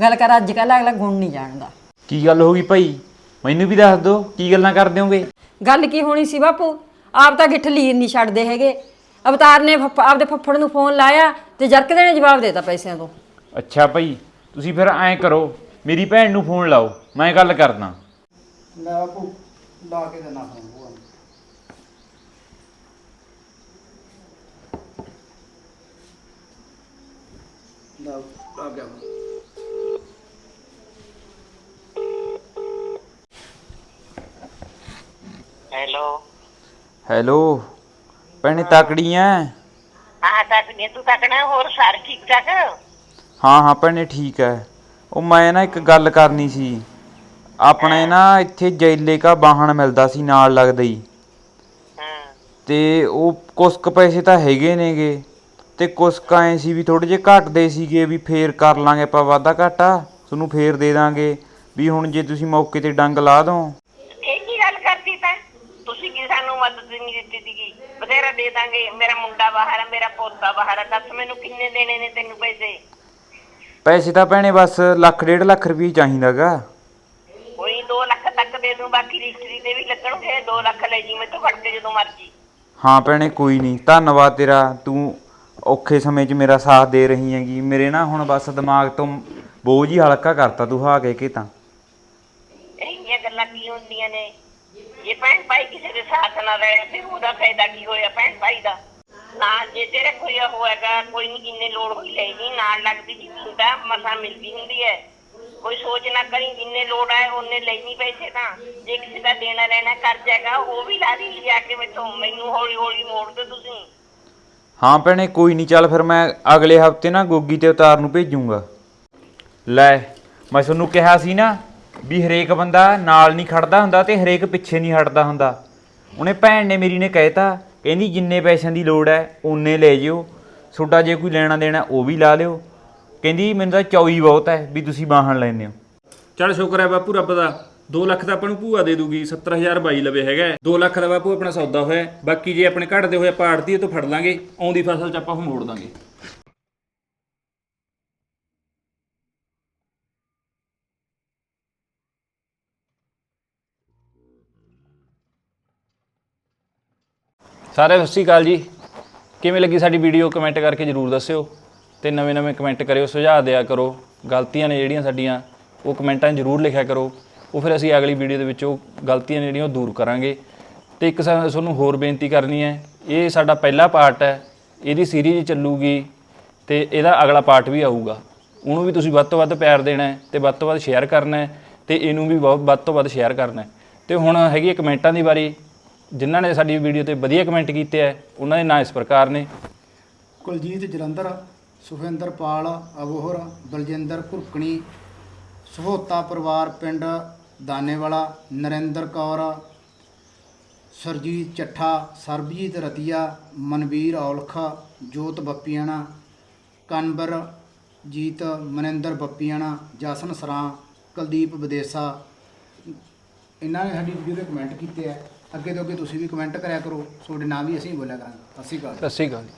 ਗੱਲ ਕਰ ਅੱਜ ਕੱਲ੍ਹ ਅਗਲਾ ਗੁਣ ਨਹੀਂ ਜਾਣਦਾ। ਕੀ ਗੱਲ ਹੋ ਗਈ ਭਾਈ? ਮੈਨੂੰ ਵੀ ਦੱਸ ਦਿਓ ਕੀ ਗੱਲਾਂ ਕਰਦੇ ਹੋਗੇ? ਗੱਲ ਕੀ ਹੋਣੀ ਸੀ ਬਾਪੂ? ਆਪ ਤਾਂ ਗਿੱਠ ਲੀਰ ਨਹੀਂ ਛੱਡਦੇ ਹੈਗੇ। ਅਵਤਾਰ ਨੇ ਫੱਫ- ਆਪਦੇ ਫੱਫੜ ਨੂੰ ਫੋਨ ਲਾਇਆ ਤੇ ਜਰਕਦੇ ਨੇ ਜਵਾਬ ਦੇਤਾ ਪੈਸਿਆਂ ਤੋਂ। ਅੱਛਾ ਭਾਈ ਤੁਸੀਂ ਫਿਰ ਐਂ ਕਰੋ ਮੇਰੀ ਭੈਣ ਨੂੰ ਫੋਨ ਲਾਓ ਮੈਂ ਗੱਲ ਕਰਦਾ। ਲੈ ਬਾਪੂ ਲਾ ਕੇ ਦੇਣਾ ਫੋਨ ਲਾ ਲਾ ਗਿਆ ਹੈਲੋ। ਹੈਲੋ। ਭੈਣੇ ਤਕੜੀ ਐ ਹਾਂ ਤੱਕਣੀ ਤੂੰ ਤੱਕਣਾ ਹੋਰ ਸਾਰੇ ਠੀਕ ਠਾਕ? ਹਾਂ ਹਾਂ ਭੈਣੇ ਠੀਕ ਐ। ਉਹ ਮੈਂ ਨਾ ਇੱਕ ਗੱਲ ਕਰਨੀ ਸੀ। ਆਪਣੇ ਨਾ ਇੱਥੇ ਜੈਲੇ ਕਾ ਵਾਹਣ ਮਿਲਦਾ ਸੀ ਨਾਲ ਲੱਗਦਾ ਹੀ। ਤੇ ਉਹ ਕੁਛ ਕੁ ਪੈਸੇ ਤਾਂ ਹੈਗੇ ਨੇਗੇ। ਤੇ ਕੁਛ ਕੁ ਐਂ ਸੀ ਵੀ ਥੋੜੇ ਜਿਹੇ ਘਟਦੇ ਸੀਗੇ ਵੀ ਫੇਰ ਕਰ ਲਾਂਗੇ ਆਪਾਂ ਵਾਧਾ ਘਾਟਾ। ਤੁਹਾਨੂੰ ਫੇਰ ਦੇ ਦਾਂਗੇ। ਵੀ ਹੁਣ ਜੇ ਤੁਸੀਂ ਮੌਕੇ ਤੇ ਡੰਗ ਲਾ ਦੋ ਇਹ ਕੀ ਗੱਲ ਕਰਦੀ ਤੈਂ ਤੁਸੀਂ ਕੀ ਸਾਨੂੰ ਮਦਦ ਨਹੀਂ ਦਿੱਤੀ ਸੀਗੀ ਬਥੇਰਾ ਦੇ ਦਾਂਗੇ ਮੇਰਾ ਮੁੰਡਾ ਬਾਹਰ ਹੈ ਮੇਰਾ ਪੋਤਾ ਬਾਹਰ ਹੈ ਦੱਸ ਮੈਨੂੰ ਕਿੰਨੇ ਦੇਣੇ ਨੇ ਤੈਨੂੰ ਪੈਸੇ? ਪੈਸੇ ਤਾਂ ਭੈਣੇ ਬਸ ਲੱਖ ਡੇਢ ਲੱਖ ਰੁਪਏ ਚਾਹੀਦਾਗਾ। ਕੋਈ 2 ਲੱਖ ਤੱਕ ਦੇ ਦੂੰ ਬਾਕੀ ਰਜਿਸਟਰੀ ਤੇ ਵੀ ਲੱਗਣਗੇ 2 ਲੱਖ ਲੈ ਜੀ ਮੈਥੋਂ ਫੜ ਕੇ ਜਦੋਂ ਮਰਜ਼ੀ। ਹਾਂ ਭੈਣੇ ਕੋਈ ਨਹੀਂ ਧੰਨਵਾਦ ਤੇਰਾ ਤੂੰ ਔਖੇ ਸਮੇਂ 'ਚ ਮੇਰਾ ਸਾਥ ਦੇ ਰਹੀ ਹੈਗੀ। ਮੇਰੇ ਨਾ ਹੁਣ ਬਸ ਦਿਮਾਗ ਤੋਂ ਬੋਝ ਹੀ ਹਲਕਾ ਕਰਤਾ ਤੂੰ ਹਾ ਕੇ ਕੇ ਤਾਂ। ਇਹ ਗੱਲਾਂ ਕੀ ਹੁੰਦੀਆਂ ਨੇ? ਜੇ ਭੈਣ ਭਾਈ ਕਿਸੇ ਦੇ ਸਾਥ ਨਾ ਰਹੇ, ਫਿਰ ਉਹਦਾ ਫਾਇਦਾ ਕੀ ਹੋਇਆ ਭੈਣ ਭਾਈ ਦਾ? ਨਾ, ਜੇ ਤੇਰੇ ਕੋਈ ਹੋਏਗਾ ਕੋਈ ਨਹੀਂ ਜਿੰਨੇ ਲੋੜ ਹੋਈ ਲੈ ਨਾਲ ਲੱਗਦੀ ਜ਼ਮੀਨ ਦਾ ਮਸਾ ਮਿਲਦੀ ਹੁੰਦੀ ਹੈ। ਕੋਈ ਸੋਚ ਨਾ ਕਰੀ, ਜਿੰਨੇ ਲੋੜ ਆਏ ਉਹਨੇ ਲੈਣੀ ਪੈਸੇ ਤਾਂ। ਜੇ ਕਿਸੇ ਦਾ ਦੇਣਾ ਲੈਣਾ ਕਰ ਜਾਏਗਾ, ਉਹ ਵੀ ਲਾ ਦੀ ਲਿਆ ਕੇ ਮੈਥੋਂ ਮੈਨੂੰ ਹੌਲੀ ਹੌਲੀ ਮੋੜ ਦਿਓ ਤੁਸੀਂ। ਹਾਂ ਭੈਣੇ, ਕੋਈ ਨਹੀਂ ਚੱਲ ਫਿਰ ਮੈਂ ਅਗਲੇ ਹਫ਼ਤੇ ਨਾ ਗੋਗੀ ਤੇ ਉਤਾਰ ਨੂੰ ਭੇਜੂੰਗਾ। ਲੈ, ਮੈਂ ਤੁਹਾਨੂੰ ਕਿਹਾ ਸੀ ਨਾ ਵੀ ਹਰੇਕ ਬੰਦਾ ਨਾਲ ਨਹੀਂ ਖੜਦਾ ਹੁੰਦਾ ਤੇ ਹਰੇਕ ਪਿੱਛੇ ਨਹੀਂ ਹਟਦਾ ਹੁੰਦਾ। ਉਹਨੇ ਭੈਣ ਨੇ ਮੇਰੀ ਨੇ ਕਹਿਤਾ, ਕਹਿੰਦੀ ਜਿੰਨੇ ਪੈਸਿਆਂ ਦੀ ਲੋੜ ਹੈ, ਓਨੇ ਲੈ ਜਿਓ। ਤੁਹਾਡਾ ਜੇ ਕੋਈ ਲੈਣਾ ਦੇਣਾ, ਉਹ ਵੀ ਲਾ ਲਿਓ। ਕਹਿੰਦੀ ਮੈਨੂੰ ਤਾਂ ਚੌਈ ਬਹੁਤ ਹੈ ਵੀ ਤੁਸੀਂ ਬਾਹਣ ਲੈਂਦੇ ਹੋ। ਚੱਲ ਸ਼ੁਕਰ ਹੈ ਬਾਪੂ ਰੱਬ ਦਾ। 2 ਲੱਖ ਤਾਂ ਆਪਾਂ ਨੂੰ ਭੂਆ ਦੇ ਦੂਗੀ 70000 ਬਾਈ ਲਵੇ ਹੈਗਾ 2 ਲੱਖ ਦਾ ਬਾਪੂ ਆਪਣਾ ਸੌਦਾ ਹੋਇਆ ਬਾਕੀ ਜੇ ਆਪਣੇ ਘਟਦੇ ਹੋਏ ਆਪਾਂ ਆੜਤੀ ਤੋਂ ਫੜ ਲਾਂਗੇ। ਆਉਂਦੀ ਫਸਲ ਚ ਆਪਾਂ ਉਹ ਮੋੜ ਦਾਂਗੇ। ਸਾਰੇ ਸਤਿ ਸ਼੍ਰੀ ਅਕਾਲ ਜੀ। ਕਿਵੇਂ ਲੱਗੀ ਸਾਡੀ ਵੀਡੀਓ ਕਮੈਂਟ ਕਰਕੇ ਜਰੂਰ ਦੱਸਿਓ ਤੇ ਨਵੇਂ ਨਵੇਂ ਕਮੈਂਟ ਕਰਿਓ, ਸੁਝਾਅ ਦਿਆ ਕਰੋ। ਗਲਤੀਆਂ ਨੇ ਜਿਹੜੀਆਂ ਸਾਡੀਆਂ, ਉਹ ਕਮੈਂਟਾਂ 'ਚ ਜਰੂਰ ਲਿਖਿਆ ਕਰੋ। ਉਹ ਫਿਰ ਅਸੀਂ ਅਗਲੀ ਵੀਡੀਓ ਦੇ ਵਿੱਚ ਉਹ ਗਲਤੀਆਂ ਨੇ ਜਿਹੜੀਆਂ ਉਹ ਦੂਰ ਕਰਾਂਗੇ। ਤੇ ਇੱਕ ਸਾਨੂੰ ਤੁਹਾਨੂੰ ਹੋਰ ਬੇਨਤੀ ਕਰਨੀ ਹੈ, ਇਹ ਸਾਡਾ ਪਹਿਲਾ ਪਾਰਟ ਹੈ, ਇਹਦੀ ਸੀਰੀਜ਼ ਚੱਲੂਗੀ ਤੇ ਇਹਦਾ ਅਗਲਾ ਪਾਰਟ ਵੀ ਆਊਗਾ। ਉਹਨੂੰ ਵੀ ਤੁਸੀਂ ਵੱਧ ਤੋਂ ਵੱਧ ਪਿਆਰ ਦੇਣਾ ਹੈ ਤੇ ਵੱਧ ਤੋਂ ਵੱਧ ਸ਼ੇਅਰ ਕਰਨਾ ਹੈ ਤੇ ਇਹਨੂੰ ਵੀ ਬਹੁਤ ਵੱਧ ਤੋਂ ਵੱਧ ਸ਼ੇਅਰ ਕਰਨਾ ਹੈ। ਤੇ ਹੁਣ ਹੈਗੀ ਹੈ ਕਮੈਂਟਾਂ ਦੀ ਵਾਰੀ। ਜਿਨ੍ਹਾਂ ਨੇ ਸਾਡੀ ਵੀਡੀਓ ਤੇ ਵਧੀਆ ਕਮੈਂਟ ਕੀਤੇ ਹੈ ਉਹਨਾਂ ਦੇ ਨਾਂ ਇਸ ਪ੍ਰਕਾਰ ਨੇ। ਕੁਲਜੀਤ ਜਲੰਧਰ ਸੁਖਿੰਦਰ ਪਾਲ ਅਬੋਹਰ ਬਲਜਿੰਦਰ ਘੁਰਕਣੀ ਸਹੋਤਾ ਪਰਿਵਾਰ ਪਿੰਡ, ਦਾਨੇਵਾਲਾ, ਨਰਿੰਦਰ ਕੌਰ, ਸਰਜੀਤ ਚੱਠਾ, ਸਰਬਜੀਤ ਰਤੀਆ, ਮਨਵੀਰ ਔਲਖਾ, ਜੋਤ ਬੱਪੀਆਣਾ ਕਨਵਰ ਜੀਤ ਮਨਿੰਦਰ ਬੱਪੀਆਣਾ, ਜਸਨ ਸਰਾਂ, ਕੁਲਦੀਪ ਵਿਦੇਸਾ। ਇਹਨਾਂ ਨੇ ਸਾਡੀ ਵੀਡੀਓ ਤੇ ਕਮੈਂਟ ਕੀਤੇ ਆ। ਅੱਗੇ ਤੋਂ ਅੱਗੇ ਤੁਸੀਂ ਵੀ ਕਮੈਂਟ ਕਰਿਆ ਕਰੋ, ਤੁਹਾਡੇ ਨਾਮ ਵੀ ਅਸੀਂ ਬੋਲਿਆ ਕਰਾਂਗੇ। ਸਤਿ ਸ਼੍ਰੀ ਅਕਾਲ। ਸਤਿ ਸ਼੍ਰੀ ਅਕਾਲ ਜੀ।